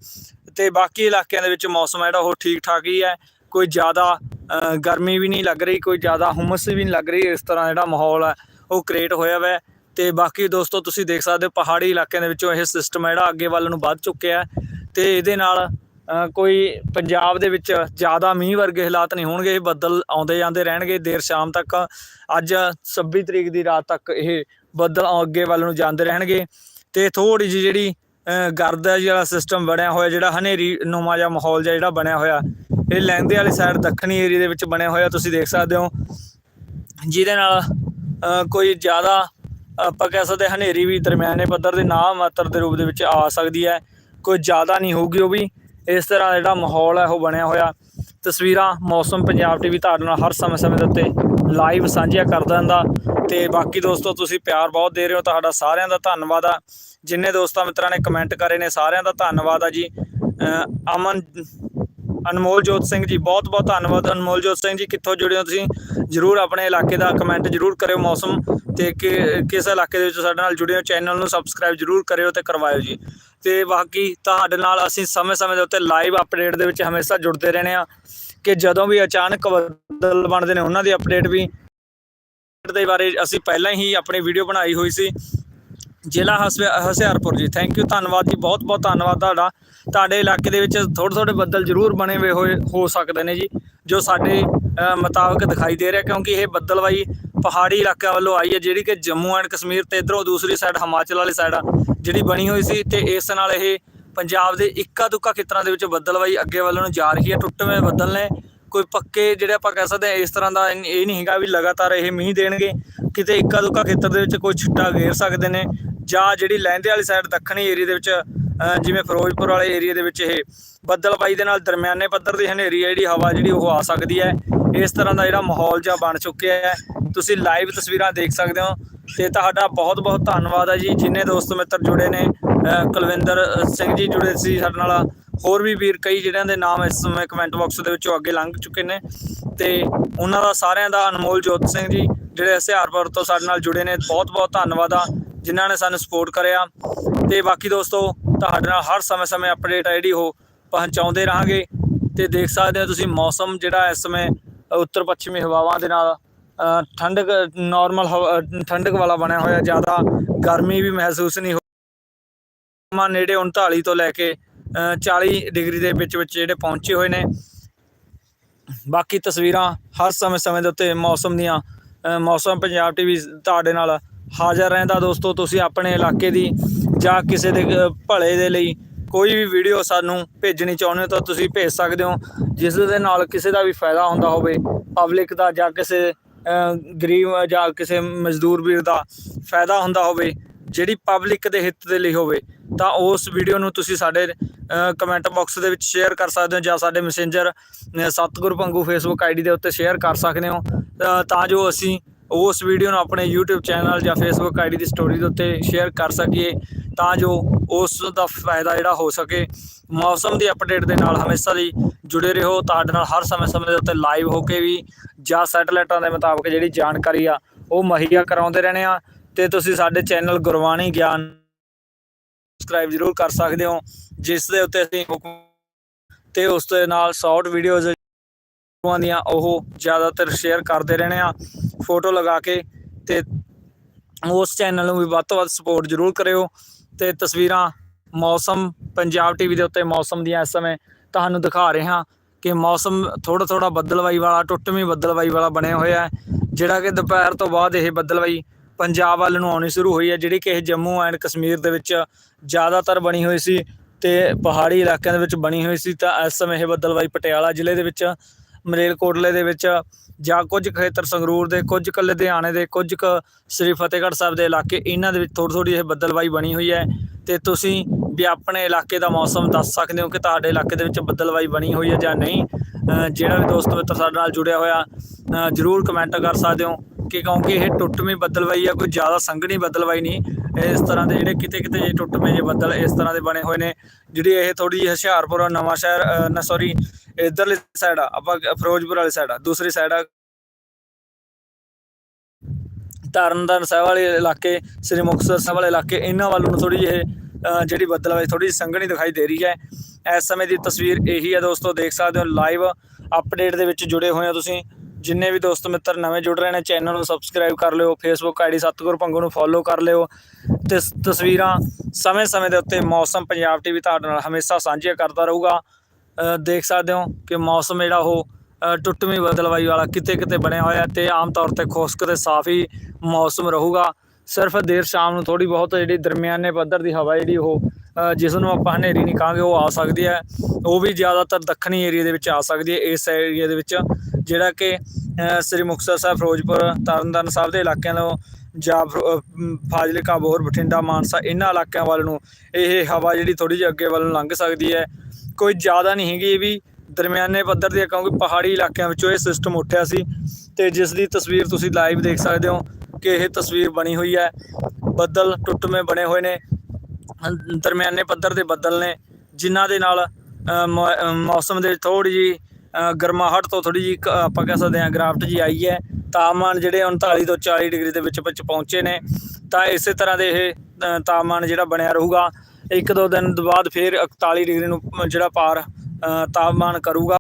ਤੇ ਬਾਕੀ ਇਲਾਕਿਆਂ ਦੇ ਵਿੱਚ ਮੌਸਮ ਜਿਹੜਾ ਉਹ ਠੀਕ ਠਾਕ ਹੀ ਹੈ। ਕੋਈ ਜ਼ਿਆਦਾ ਗਰਮੀ ਵੀ ਨਹੀਂ ਲੱਗ ਰਹੀ, ਕੋਈ ਜ਼ਿਆਦਾ ਹੁਮਸ ਵੀ ਨਹੀਂ ਲੱਗ ਰਹੀ, ਇਸ ਤਰ੍ਹਾਂ ਜਿਹੜਾ ਮਾਹੌਲ ਹੈ ਉਹ ਕ੍ਰੀਏਟ ਹੋਇਆ ਹੋਇਆ ਹੈ ਤੇ ਬਾਕੀ ਦੋਸਤੋ, ਤੁਸੀਂ ਦੇਖ ਸਕਦੇ ਹੋ ਪਹਾੜੀ ਇਲਾਕਿਆਂ ਦੇ ਵਿੱਚੋਂ ਇਹ ਸਿਸਟਮ ਜਿਹੜਾ ਅੱਗੇ ਵੱਲ ਨੂੰ ਵੱਧ ਚੁੱਕਿਆ। ਹੈ ਤੇ ਇਹਦੇ ਨਾਲ ਕੋਈ ਪੰਜਾਬ ਦੇ ਵਿੱਚ ਜ਼ਿਆਦਾ ਮੀਂਹ ਵਰਗੇ ਹਾਲਾਤ ਨਹੀਂ ਹੋਣਗੇ, ਇਹ ਬੱਦਲ ਆਉਂਦੇ ਜਾਂਦੇ ਰਹਿਣਗੇ। ਦੇਰ ਸ਼ਾਮ ਤੱਕ, ਅੱਜ 26 ਤਰੀਕ ਦੀ ਰਾਤ ਤੱਕ ਇਹ ਬੱਦਲ ਅੱਗੇ ਵੱਲ ਨੂੰ ਜਾਂਦੇ ਰਹਿਣਗੇ। ਤੇ ਥੋੜੀ ਜਿਹੀ ਜਿਹੜੀ ਗਰਦ ਹੈ ਜਿਹੜਾ ਸਿਸਟਮ ਬਣਿਆ ਹੋਇਆ, ਜਿਹੜਾ ਹਨੇਰੀ ਨੁਮਾ ਜਿਹਾ ਮਾਹੌਲ ਜਿਹਾ ਜਿਹੜਾ ਬਣਿਆ ਹੋਇਆ। ਇਹ ਲਹਿੰਦੇ ਵਾਲੀ ਸਾਈਡ ਦੱਖਣੀ ਏਰੀਆ ਦੇ ਵਿੱਚ ਬਣਿਆ ਹੋਇਆ, ਤੁਸੀਂ ਦੇਖ ਸਕਦੇ ਹੋ। ਜਿਹਦੇ ਨਾਲ ਕੋਈ ਜ਼ਿਆਦਾ, ਆਪਾਂ ਕਹਿ ਸਕਦੇ ਹਨੇਰੀ ਵੀ ਦਰਮਿਆਨੇ ਪੱਧਰ ਦੇ ਨਾ ਮਾਤਰ ਦੇ ਰੂਪ ਦੇ ਵਿੱਚ ਆ ਸਕਦੀ ਹੈ। ਕੋਈ ਜ਼ਿਆਦਾ ਨਹੀਂ ਹੋਊਗੀ ਉਹ ਵੀ। ਇਸ ਤਰ੍ਹਾਂ ਦਾ ਜਿਹੜਾ ਮਾਹੌਲ ਹੈ, ਉਹ ਬਣਿਆ ਹੋਇਆ। ਤਸਵੀਰਾਂ ਮੌਸਮ ਪੰਜਾਬ ਟੀਵੀ ਤੁਹਾਡੇ ਨਾਲ ਹਰ ਸਮੇਂ ਸਮੇਂ ਦੇ ਉੱਤੇ ਲਾਈਵ ਸਾਂਝੀਆਂ ਕਰਦਾ ਹੁੰਦਾ ਤੇ ਬਾਕੀ ਦੋਸਤੋ, ਤੁਸੀਂ ਪਿਆਰ ਬਹੁਤ ਦੇ ਰਹੇ ਹੋ। ਤੁਹਾਡਾ ਸਾਰਿਆਂ ਦਾ ਧੰਨਵਾਦ ਆ। ਜਿੰਨੇ ਦੋਸਤਾਂ ਮਿੱਤਰਾਂ ਨੇ ਕਮੈਂਟ ਕਰੇ ਨੇ, ਸਾਰਿਆਂ ਦਾ ਧੰਨਵਾਦ ਆ ਜੀ। ਅਮਨ ਅਨਮੋਲ ਜੋਤ ਸਿੰਘ ਜੀ, ਬਹੁਤ ਬਹੁਤ ਧੰਨਵਾਦ। ਅਨਮੋਲ ਜੋਤ ਸਿੰਘ ਜੀ, ਕਿੱਥੋਂ ਜੁੜੇ ਹੋ ਤੁਸੀਂ? ਜਰੂਰ ਆਪਣੇ ਇਲਾਕੇ ਦਾ ਕਮੈਂਟ ਜਰੂਰ ਕਰਿਓ ਮੌਸਮ ਤੇ ਕਿ- ਕਿਸ ਇਲਾਕੇ ਦੇ ਵਿੱਚ ਸਾਡੇ ਨਾਲ ਜੁੜੇ ਹੋ ਚੈਨਲ ਨੂੰ ਸਬਸਕ੍ਰਾਈਬ ਜਰੂਰ ਕਰਿਓ ਤੇ ਕਰਵਾਇਓ ਜੀ। ਤੇ ਬਾਕੀ ਤੁਹਾਡੇ ਨਾਲ ਅਸੀਂ ਸਮੇਂ-ਸਮੇਂ ਦੇ ਉੱਤੇ ਲਾਈਵ ਅਪਡੇਟ ਦੇ ਵਿੱਚ ਹਮੇਸ਼ਾ ਜੁੜਦੇ ਰਹਿੰਦੇ ਆ ਕਿ ਜਦੋਂ ਵੀ ਅਚਾਨਕ ਬੱਦਲ ਬਣਦੇ ਨੇ, ਉਹਨਾਂ ਦੀ ਅਪਡੇਟ ਵੀ ਦੇ ਬਾਰੇ ਅਸੀਂ ਪਹਿਲਾਂ ਹੀ ਆਪਣੀ ਵੀਡੀਓ ਬਣਾਈ ਹੋਈ ਸੀ। ਜ਼ਿਲ੍ਹਾ ਹਸਵ- ਹੁਸ਼ਿਆਰਪੁਰ ਜੀ। ਥੈਂਕ ਯੂ ਧੰਨਵਾਦ ਜੀ। ਬਹੁਤ ਬਹੁਤ ਧੰਨਵਾਦ ਤੁਹਾਡਾ। ਤੁਹਾਡੇ ਇਲਾਕੇ ਦੇ ਵਿੱਚ ਥੋੜ੍ਹੇ ਥੋੜ੍ਹੇ ਬੱਦਲ ਜ਼ਰੂਰ ਬਣੇ ਹੋਏ ਹੋਏ, ਹੋ ਸਕਦੇ ਨੇ ਜੀ, ਜੋ ਸਾਡੇ ਮੁਤਾਬਕ ਦਿਖਾਈ ਦੇ ਰਿਹਾ, ਕਿਉਂਕਿ ਇਹ ਬੱਦਲਵਾਈ ਪਹਾੜੀ ਇਲਾਕਿਆਂ ਵੱਲੋਂ ਆਈ ਹੈ, ਜਿਹੜੀ ਕਿ ਜੰਮੂ ਐਂਡ ਕਸ਼ਮੀਰ ਤੇ ਇਧਰੋਂ ਦੂਸਰੀ ਸਾਈਡ ਹਿਮਾਚਲ ਵਾਲੀ ਸਾਈਡ ਆ, ਜਿਹੜੀ ਬਣੀ ਹੋਈ ਸੀ ਤੇ ਇਸ ਨਾਲ ਇਹ ਪੰਜਾਬ ਦੇ ਇੱਕਾ ਦੁੱਕਾ ਖੇਤਰਾਂ ਦੇ ਵਿੱਚ ਬੱਦਲਵਾਈ ਅੱਗੇ ਵੱਲ ਨੂੰ ਜਾ ਰਹੀ ਹੈ। ਟੁੱਟਵੇਂ ਬੱਦਲ ਨੇ, ਕੋਈ ਪੱਕੇ ਜਿਹੜੇ ਆਪਾਂ ਕਹਿ ਸਕਦੇ ਹਾਂ, ਇਸ ਤਰ੍ਹਾਂ ਦਾ ਇਹ ਇਹ ਨਹੀਂ ਹੈਗਾ ਵੀ ਲਗਾਤਾਰ ਇਹ ਮੀਂਹ ਦੇਣਗੇ, ਕਿਤੇ ਇੱਕਾ ਦੁੱਕਾ ਖੇਤਰ ਦੇ ਵਿੱਚ ਕੋਈ ਛਿੱਟਾ ਘੇਰ ਸਕਦੇ ਨੇ ਜਾਂ ਜਿਹੜੀ ਲਹਿੰਦੇ ਵਾਲੀ ਸਾਈਡ ਦੱਖਣੀ ਏਰੀਆ ਦੇ ਵਿੱਚ ਜਿਵੇਂ ਫਿਰੋਜ਼ਪੁਰ ਵਾਲੇ ਏਰੀਆ ਦੇ ਵਿੱਚ ਇਹ ਬੱਦਲਬਾਈ ਦੇ ਨਾਲ ਦਰਮਿਆਨੇ ਪੱਧਰ ਦੀ ਹਨੇਰੀ ਹੈ ਜਿਹੜੀ ਹਵਾ ਜਿਹੜੀ ਉਹ ਆ ਸਕਦੀ ਹੈ। ਇਸ ਤਰ੍ਹਾਂ ਦਾ ਜਿਹੜਾ ਮਾਹੌਲ ਜਿਹਾ ਬਣ ਚੁੱਕਿਆ ਹੈ। ਤੁਸੀਂ ਲਾਈਵ ਤਸਵੀਰਾਂ ਦੇਖ ਸਕਦੇ ਹੋ। ਤੇ ਤੁਹਾਡਾ ਬਹੁਤ ਬਹੁਤ ਧੰਨਵਾਦ ਹੈ ਜੀ। ਜਿੰਨੇ ਦੋਸਤ ਮਿੱਤਰ ਜੁੜੇ ਨੇ ਕੁਲਵਿੰਦਰ ਸਿੰਘ ਜੀ ਜੁੜੇ ਸੀ ਸਾਡੇ ਨਾਲ। ਹੋਰ ਵੀ ਵੀਰ, ਕਈ ਜਿਹੜਿਆਂ ਦੇ ਨਾਮ ਇਸ ਸਮੇਂ ਕਮੈਂਟ ਬਾਕਸ ਦੇ ਵਿੱਚੋਂ ਅੱਗੇ ਲੰਘ ਚੁੱਕੇ ਨੇ। ਤੇ ਉਹਨਾਂ ਦਾ ਸਾਰਿਆਂ ਦਾ ਅਨਮੋਲ ਜੋਤ ਸਿੰਘ ਜੀ, ਜਿਹੜੇ ਹੁਸ਼ਿਆਰਪੁਰ ਤੋਂ ਸਾਡੇ ਨਾਲ ਜੁੜੇ ਨੇ, ਬਹੁਤ ਬਹੁਤ ਧੰਨਵਾਦ ਆ। ਜਿਨ੍ਹਾਂ ਨੇ ਸਾਨੂੰ ਸਪੋਰਟ ਕਰਿਆ। ਤੇ ਬਾਕੀ ਦੋਸਤੋ ਤੁਹਾਡੇ ਨਾਲ ਹਰ ਸਮੇਂ-ਸਮੇਂ ਅਪਡੇਟ ਆ ਜਿਹੜੀ ਉਹ ਪਹੁੰਚਾਉਂਦੇ ਰਹਾਂਗੇ। ਤੇ ਦੇਖ ਸਕਦੇ ਹੋ ਤੁਸੀਂ ਮੌਸਮ ਜਿਹੜਾ ਇਸ ਸਮੇਂ ਉੱਤਰ ਪੱਛਮੀ ਹਵਾਵਾਂ ਦੇ ਨਾਲ ਅ, ਠੰਡਕ ਨਾਰਮਲ ਠੰਡਕ ਵਾਲਾ ਬਣਿਆ ਹੋਇਆ ਜ਼ਿਆਦਾ ਗਰਮੀ ਵੀ ਮਹਿਸੂਸ ਨਹੀਂ ਹੋ ਨੇੜੇ 39 ਤੋਂ ਲੈ ਕੇ ਅ, 40 ਡਿਗਰੀ ਦੇ ਵਿੱਚ ਵਿੱਚ ਜਿਹੜੇ ਪਹੁੰਚੇ ਹੋਏ ਨੇ। ਬਾਕੀ ਤਸਵੀਰਾਂ ਹਰ ਸਮੇਂ ਸਮੇਂ ਦੇ ਉੱਤੇ ਮੌਸਮ ਦੀਆਂ ਮੌਸਮ ਪੰਜਾਬ ਟੀਵੀ ਤੁਹਾਡੇ ਨਾਲ ਹਾਜ਼ਰ ਰਹਿੰਦਾ ਦੋਸਤੋ, ਤੁਸੀਂ ਆਪਣੇ ਇਲਾਕੇ ਦੀ ਜਾਂ ਕਿਸੇ ਦੇ ਭਲੇ ਦੇ ਲਈ ਕੋਈ ਵੀ ਵੀਡੀਓ ਸਾਨੂੰ ਭੇਜਣੀ ਚਾਹੁੰਦੇ ਹੋ ਤਾਂ ਤੁਸੀਂ ਭੇਜ ਸਕਦੇ ਹੋ। ਜਿਸ ਦੇ ਨਾਲ ਕਿਸੇ ਦਾ ਵੀ ਫਾਇਦਾ ਹੁੰਦਾ ਹੋਵੇ ਪਬਲਿਕ ਦਾ ਜਾਂ ਕਿਸੇ ਗਰੀਬ, ਜਾਂ ਕਿਸੇ ਮਜ਼ਦੂਰ ਵੀਰ ਦਾ ਫਾਇਦਾ ਹੁੰਦਾ ਹੋਵੇ, ਜਿਹੜੀ ਪਬਲਿਕ ਦੇ ਹਿੱਤ ਦੇ ਲਈ ਹੋਵੇ, ਤਾਂ ਉਸ ਵੀਡੀਓ ਨੂੰ ਤੁਸੀਂ ਸਾਡੇ ਕਮੈਂਟ ਬਾਕਸ ਦੇ ਵਿੱਚ ਸ਼ੇਅਰ ਕਰ ਸਕਦੇ ਹੋ ਜਾਂ ਸਾਡੇ ਮੈਸੇਂਜਰ ਸਤਗੁਰ ਪੰਗੂ ਫੇਸਬੁੱਕ ਆਈਡੀ ਦੇ ਉੱਤੇ ਸ਼ੇਅਰ ਕਰ ਸਕਦੇ ਹੋ। ਤਾਂ ਜੋ ਅਸੀਂ ਉਸ ਵੀਡੀਓ ਨੂੰ ਆਪਣੇ YouTube ਚੈਨਲ ਜਾਂ Facebook ਆਈਡੀ ਦੀ ਸਟੋਰੀ ਦੇ ਉੱਤੇ ਸ਼ੇਅਰ ਕਰ ਸਕੀਏ ਤਾਂ ਜੋ ਉਸ ਦਾ ਫਾਇਦਾ ਜਿਹੜਾ ਹੋ ਸਕੇ। ਮੌਸਮ ਦੀ ਅਪਡੇਟ ਦੇ ਨਾਲ ਹਮੇਸ਼ਾ ਲਈ ਜੁੜੇ ਰਹੋ। ਤੁਹਾਡੇ ਨਾਲ ਹਰ ਸਮੇਂ ਸਮੇਂ ਦੇ ਉੱਤੇ ਲਾਈਵ ਹੋ ਕੇ ਵੀ ਜਾਂ ਸੈਟਲਾਈਟਾਂ ਦੇ ਮੁਤਾਬਕ ਜਿਹੜੀ ਜਾਣਕਾਰੀ ਆ, ਉਹ ਮੁਹੱਈਆ ਕਰਾਉਂਦੇ ਰਹਿੰਦੇ ਆ। ਤੇ ਤੁਸੀਂ ਸਾਡੇ ਚੈਨਲ ਗੁਰਬਾਣੀ ਗਿਆਨ ਸਬਸਕ੍ਰਾਈਬ ਜ਼ਰੂਰ ਕਰ ਸਕਦੇ ਹੋ, ਜਿਸ ਦੇ ਉੱਤੇ ਅਸੀਂ ਹੁਕਮ ਤੇ ਉਸ ਦੇ ਨਾਲ ਸ਼ਾਰਟ ਵੀਡੀਓਜ਼ ਦੀਆਂ ਉਹ ਜ਼ਿਆਦਾਤਰ ਸ਼ੇਅਰ ਕਰਦੇ ਰਹਿਣੇ ਆ, ਫੋਟੋ ਲਗਾ ਕੇ ਤੇ ਉਸ ਚੈਨਲ ਨੂੰ ਵੀ ਵੱਧ ਤੋਂ ਵੱਧ ਸਪੋਰਟ ਜ਼ਰੂਰ ਕਰਿਓ ਤੇ ਤਸਵੀਰਾਂ ਮੌਸਮ, ਪੰਜਾਬ ਟੀਵੀ ਦੇ ਉੱਤੇ ਮੌਸਮ ਦੀਆਂ ਇਸ ਸਮੇਂ ਤੁਹਾਨੂੰ ਦਿਖਾ ਰਹੇ ਹਾਂ ਕਿ ਮੌਸਮ ਥੋੜਾ ਥੋੜਾ ਬੱਦਲਵਾਈ ਵਾਲਾ, ਟੁੱਟਵੀਂ ਬੱਦਲਵਾਈ ਵਾਲਾ ਬਣਿਆ ਹੋਇਆ ਹੈ, ਜਿਹੜਾ ਕਿ ਦੁਪਹਿਰ ਤੋਂ ਬਾਅਦ ਇਹ ਬੱਦਲਵਾਈ ਪੰਜਾਬ ਵੱਲ ਨੂੰ ਆਉਣੀ ਸ਼ੁਰੂ ਹੋਈ ਹੈ, ਜਿਹੜੀ ਕਿ ਇਹ ਜੰਮੂ ਐਂਡ ਕਸ਼ਮੀਰ ਦੇ ਵਿੱਚ ਜ਼ਿਆਦਾਤਰ ਬਣੀ ਹੋਈ ਸੀ ਤੇ ਪਹਾੜੀ ਇਲਾਕਿਆਂ ਦੇ ਵਿੱਚ ਬਣੀ ਹੋਈ ਸੀ ਤਾਂ ਇਸ ਸਮੇਂ ਇਹ ਬੱਦਲਵਾਈ ਪਟਿਆਲਾ ਜ਼ਿਲ੍ਹੇ ਦੇ ਵਿੱਚ ਮਲੇਰਕੋਟਲੇ ਦੇ ਵਿੱਚ ਜਾਂ ਕੁਝ ਖੇਤਰ ਸੰਗਰੂਰ ਦੇ, ਕੁਝ ਕੁ ਲੁਧਿਆਣੇ ਦੇ, ਕੁਝ ਕੁ ਸ੍ਰੀ ਫਤਿਹਗੜ੍ਹ ਸਾਹਿਬ ਦੇ ਇਲਾਕੇ, ਇਹਨਾਂ ਦੇ ਵਿੱਚ ਥੋੜ੍ਹੀ ਥੋੜ੍ਹੀ ਇਹ ਬੱਦਲਵਾਈ ਬਣੀ ਹੋਈ ਹੈ ਤੇ ਤੁਸੀਂ ਵੀ ਆਪਣੇ ਇਲਾਕੇ ਦਾ ਮੌਸਮ ਦੱਸ ਸਕਦੇ ਹੋ ਕਿ ਤੁਹਾਡੇ ਇਲਾਕੇ ਦੇ ਵਿੱਚ ਬੱਦਲਵਾਈ ਬਣੀ ਹੋਈ ਹੈ ਜਾਂ ਨਹੀਂ। ਜਿਹੜਾ ਵੀ ਦੋਸਤ ਮਿੱਤਰ ਸਾਡੇ ਨਾਲ ਜੁੜਿਆ ਹੋਇਆ ਜਰੂਰ ਕਮੈਂਟ ਕਰ ਸਕਦੇ ਹੋ। ਕਿ ਕਿਉਂਕਿ ਇਹ ਟੁੱਟਵੀਂ ਬੱਦਲਵਾਈ ਆ ਕੋਈ ਜ਼ਿਆਦਾ ਸੰਘਣੀ ਬੱਦਲਵਾਈ ਨਹੀਂ ਇਸ ਤਰ੍ਹਾਂ ਦੇ ਜਿਹੜੇ ਕਿਤੇ ਕਿਤੇ ਜੇ ਟੁੱਟਵੇਂ ਜੇ ਬੱਦਲ ਇਸ ਤਰ੍ਹਾਂ ਦੇ ਬਣੇ ਹੋਏ ਨੇ। ਜਿਹੜੀ ਇਹ ਥੋੜੀ ਜਿਹੀ ਹੁਸ਼ਿਆਰਪੁਰ ਨਵਾਂ ਸ਼ਹਿਰ ਨਾ ਸੌਰੀ ਇਧਰਲੀ ਸਾਈਡ ਆ ਆਪਾਂ ਫਿਰੋਜ਼ਪੁਰ ਵਾਲੀ ਸਾਈਡ ਆ ਦੂਸਰੀ ਸਾਈਡ ਆ। ਤਰਨਤਾਰਨ ਸਾਹਿਬ ਵਾਲੇ ਇਲਾਕੇ ਸ੍ਰੀ ਮੁਕਤਸਰ ਸਾਹਿਬ ਵਾਲੇ ਇਲਾਕੇ ਇਹਨਾਂ ਵੱਲ ਨੂੰ ਥੋੜੀ ਜਿਹੀ ਅ, ਜਿਹੜੀ ਬੱਦਲਵਾਈ ਥੋੜੀ ਜਿਹੀ ਸੰਘਣੀ ਦਿਖਾਈ ਦੇ ਰਹੀ ਹੈ। ਇਸ ਸਮੇਂ ਦੀ ਤਸਵੀਰ ਇਹੀ ਹੈ ਦੋਸਤੋ ਦੇਖ ਸਕਦੇ ਹੋ ਲਾਈਵ ਅਪਡੇਟ ਦੇ ਵਿੱਚ ਜੁੜੇ ਹੋਏ ਹੋ ਤੁਸੀਂ। ਜਿੰਨੇ ਵੀ ਦੋਸਤ ਮਿੱਤਰ ਨਵੇਂ ਜੁੜ ਰਹੇ ਨੇ ਚੈਨਲ ਨੂੰ ਸਬਸਕ੍ਰਾਈਬ ਕਰ ਲਿਓ ਫੇਸਬੁੱਕ ਆਈਡੀ ਸਤਗੁਰ ਪੰਗੂ ਨੂੰ ਫੋਲੋ ਕਰ ਲਿਓ ਤੇ ਤਸਵੀਰਾਂ ਸਮੇਂ-ਸਮੇਂ ਦੇ ਉੱਤੇ ਮੌਸਮ ਪੰਜਾਬ ਟੀਵੀ ਤੁਹਾਡੇ ਨਾਲ ਹਮੇਸ਼ਾ ਸਾਂਝੀਆਂ ਕਰਦਾ ਰਹੂਗਾ। ਦੇਖ ਸਕਦੇ ਹੋ ਕਿ ਮੌਸਮ ਜਿਹੜਾ ਉਹ ਟੁੱਟਵੀਂ ਬਦਲਵਾਈ ਵਾਲਾ ਕਿਤੇ ਕਿਤੇ ਬਣਿਆ ਹੋਇਆ ਤੇ ਆਮ ਤੌਰ ਤੇ ਖੁਸ਼ਕ ਤੇ ਸਾਫ਼ ਹੀ ਮੌਸਮ ਰਹੂਗਾ। ਸਿਰਫ ਦੇਰ ਸ਼ਾਮ ਨੂੰ ਥੋੜੀ ਬਹੁਤ ਜਿਹੜੀ ਦਰਮਿਆਨੇ ਪੱਧਰ ਦੀ ਹਵਾ ਜਿਹੜੀ ਉਹ ਜਿਸ ਨੂੰ ਆਪਾਂ ਹਨੇਰੀ ਨਹੀਂ ਕਹਾਂਗੇ, ਉਹ ਆ ਸਕਦੀ ਹੈ। ਉਹ ਵੀ ਜ਼ਿਆਦਾਤਰ ਦੱਖਣੀ ਏਰੀਆ ਦੇ ਵਿੱਚ ਆ ਸਕਦੀ ਹੈ, ਇਸ ਏਰੀਆ ਦੇ ਵਿੱਚ। ਜਿਹੜਾ ਕਿ ਸ੍ਰੀ ਮੁਕਤਸਰ ਸਾਹਿਬ, ਫਿਰੋਜ਼ਪੁਰ, ਤਰਨਤਾਰਨ ਸਾਹਿਬ ਦੇ ਇਲਾਕਿਆਂ ਤੋਂ ਜਾਂ ਫਾਜ਼ਿਲਕਾ ਬੋਰ ਬਠਿੰਡਾ, ਮਾਨਸਾ ਇਹਨਾਂ ਇਲਾਕਿਆਂ ਵੱਲ ਨੂੰ ਇਹ ਹਵਾ ਜਿਹੜੀ ਥੋੜੀ ਜਿਹੀ ਅੱਗੇ ਵੱਲ ਨੂੰ ਲੰਘ ਸਕਦੀ ਹੈ। ਕੋਈ ਜ਼ਿਆਦਾ ਨਹੀਂ ਹੈਗੀ ਇਹ ਵੀ ਦਰਮਿਆਨੇ ਪੱਧਰ ਦੀ ਕਿਉਂਕਿ ਪਹਾੜੀ ਇਲਾਕਿਆਂ ਵਿੱਚੋਂ ਇਹ ਸਿਸਟਮ ਉੱਠਿਆ ਸੀ ਤੇ ਜਿਸ ਦੀ ਤਸਵੀਰ ਤੁਸੀਂ ਲਾਈਵ ਦੇਖ ਸਕਦੇ ਹੋ ਕਿ ਇਹ ਤਸਵੀਰ ਬਣੀ ਹੋਈ ਹੈ। ਬੱਦਲ ਟੁੱਟਵੇਂ ਬਣੇ ਹੋਏ ਨੇ। ਦਰਮਿਆਨੇ ਪੱਧਰ ਦੇ ਬੱਦਲ ਨੇ, ਜਿਨ੍ਹਾਂ ਦੇ ਨਾਲ ਮੌਸਮ ਦੇ ਥੋੜੀ ਜੀ ਗਰਮਾਹਟ ਤੋਂ ਥੋੜੀ ਜੀ ਆਪਾਂ ਕਹਿ ਸਕਦੇ ਹਾਂ ਗਰਾਫਟ ਜੀ ਆਈ ਹੈ। ਤਾਪਮਾਨ ਜਿਹੜੇ 39 ਤੋਂ 40 ਡਿਗਰੀ ਦੇ ਵਿੱਚ ਵਿੱਚ ਪਹੁੰਚੇ ਨੇ। ਤਾਂ ਇਸੇ ਤਰ੍ਹਾਂ ਦੇ ਇਹ ਤਾਪਮਾਨ ਜਿਹੜਾ ਬਣਿਆ ਰਹੂਗਾ। ਇੱਕ ਦੋ ਦਿਨ ਤੋਂ ਬਾਅਦ ਫਿਰ 41 ਡਿਗਰੀ ਨੂੰ ਜਿਹੜਾ ਪਾਰ ਤਾਪਮਾਨ ਕਰੂਗਾ।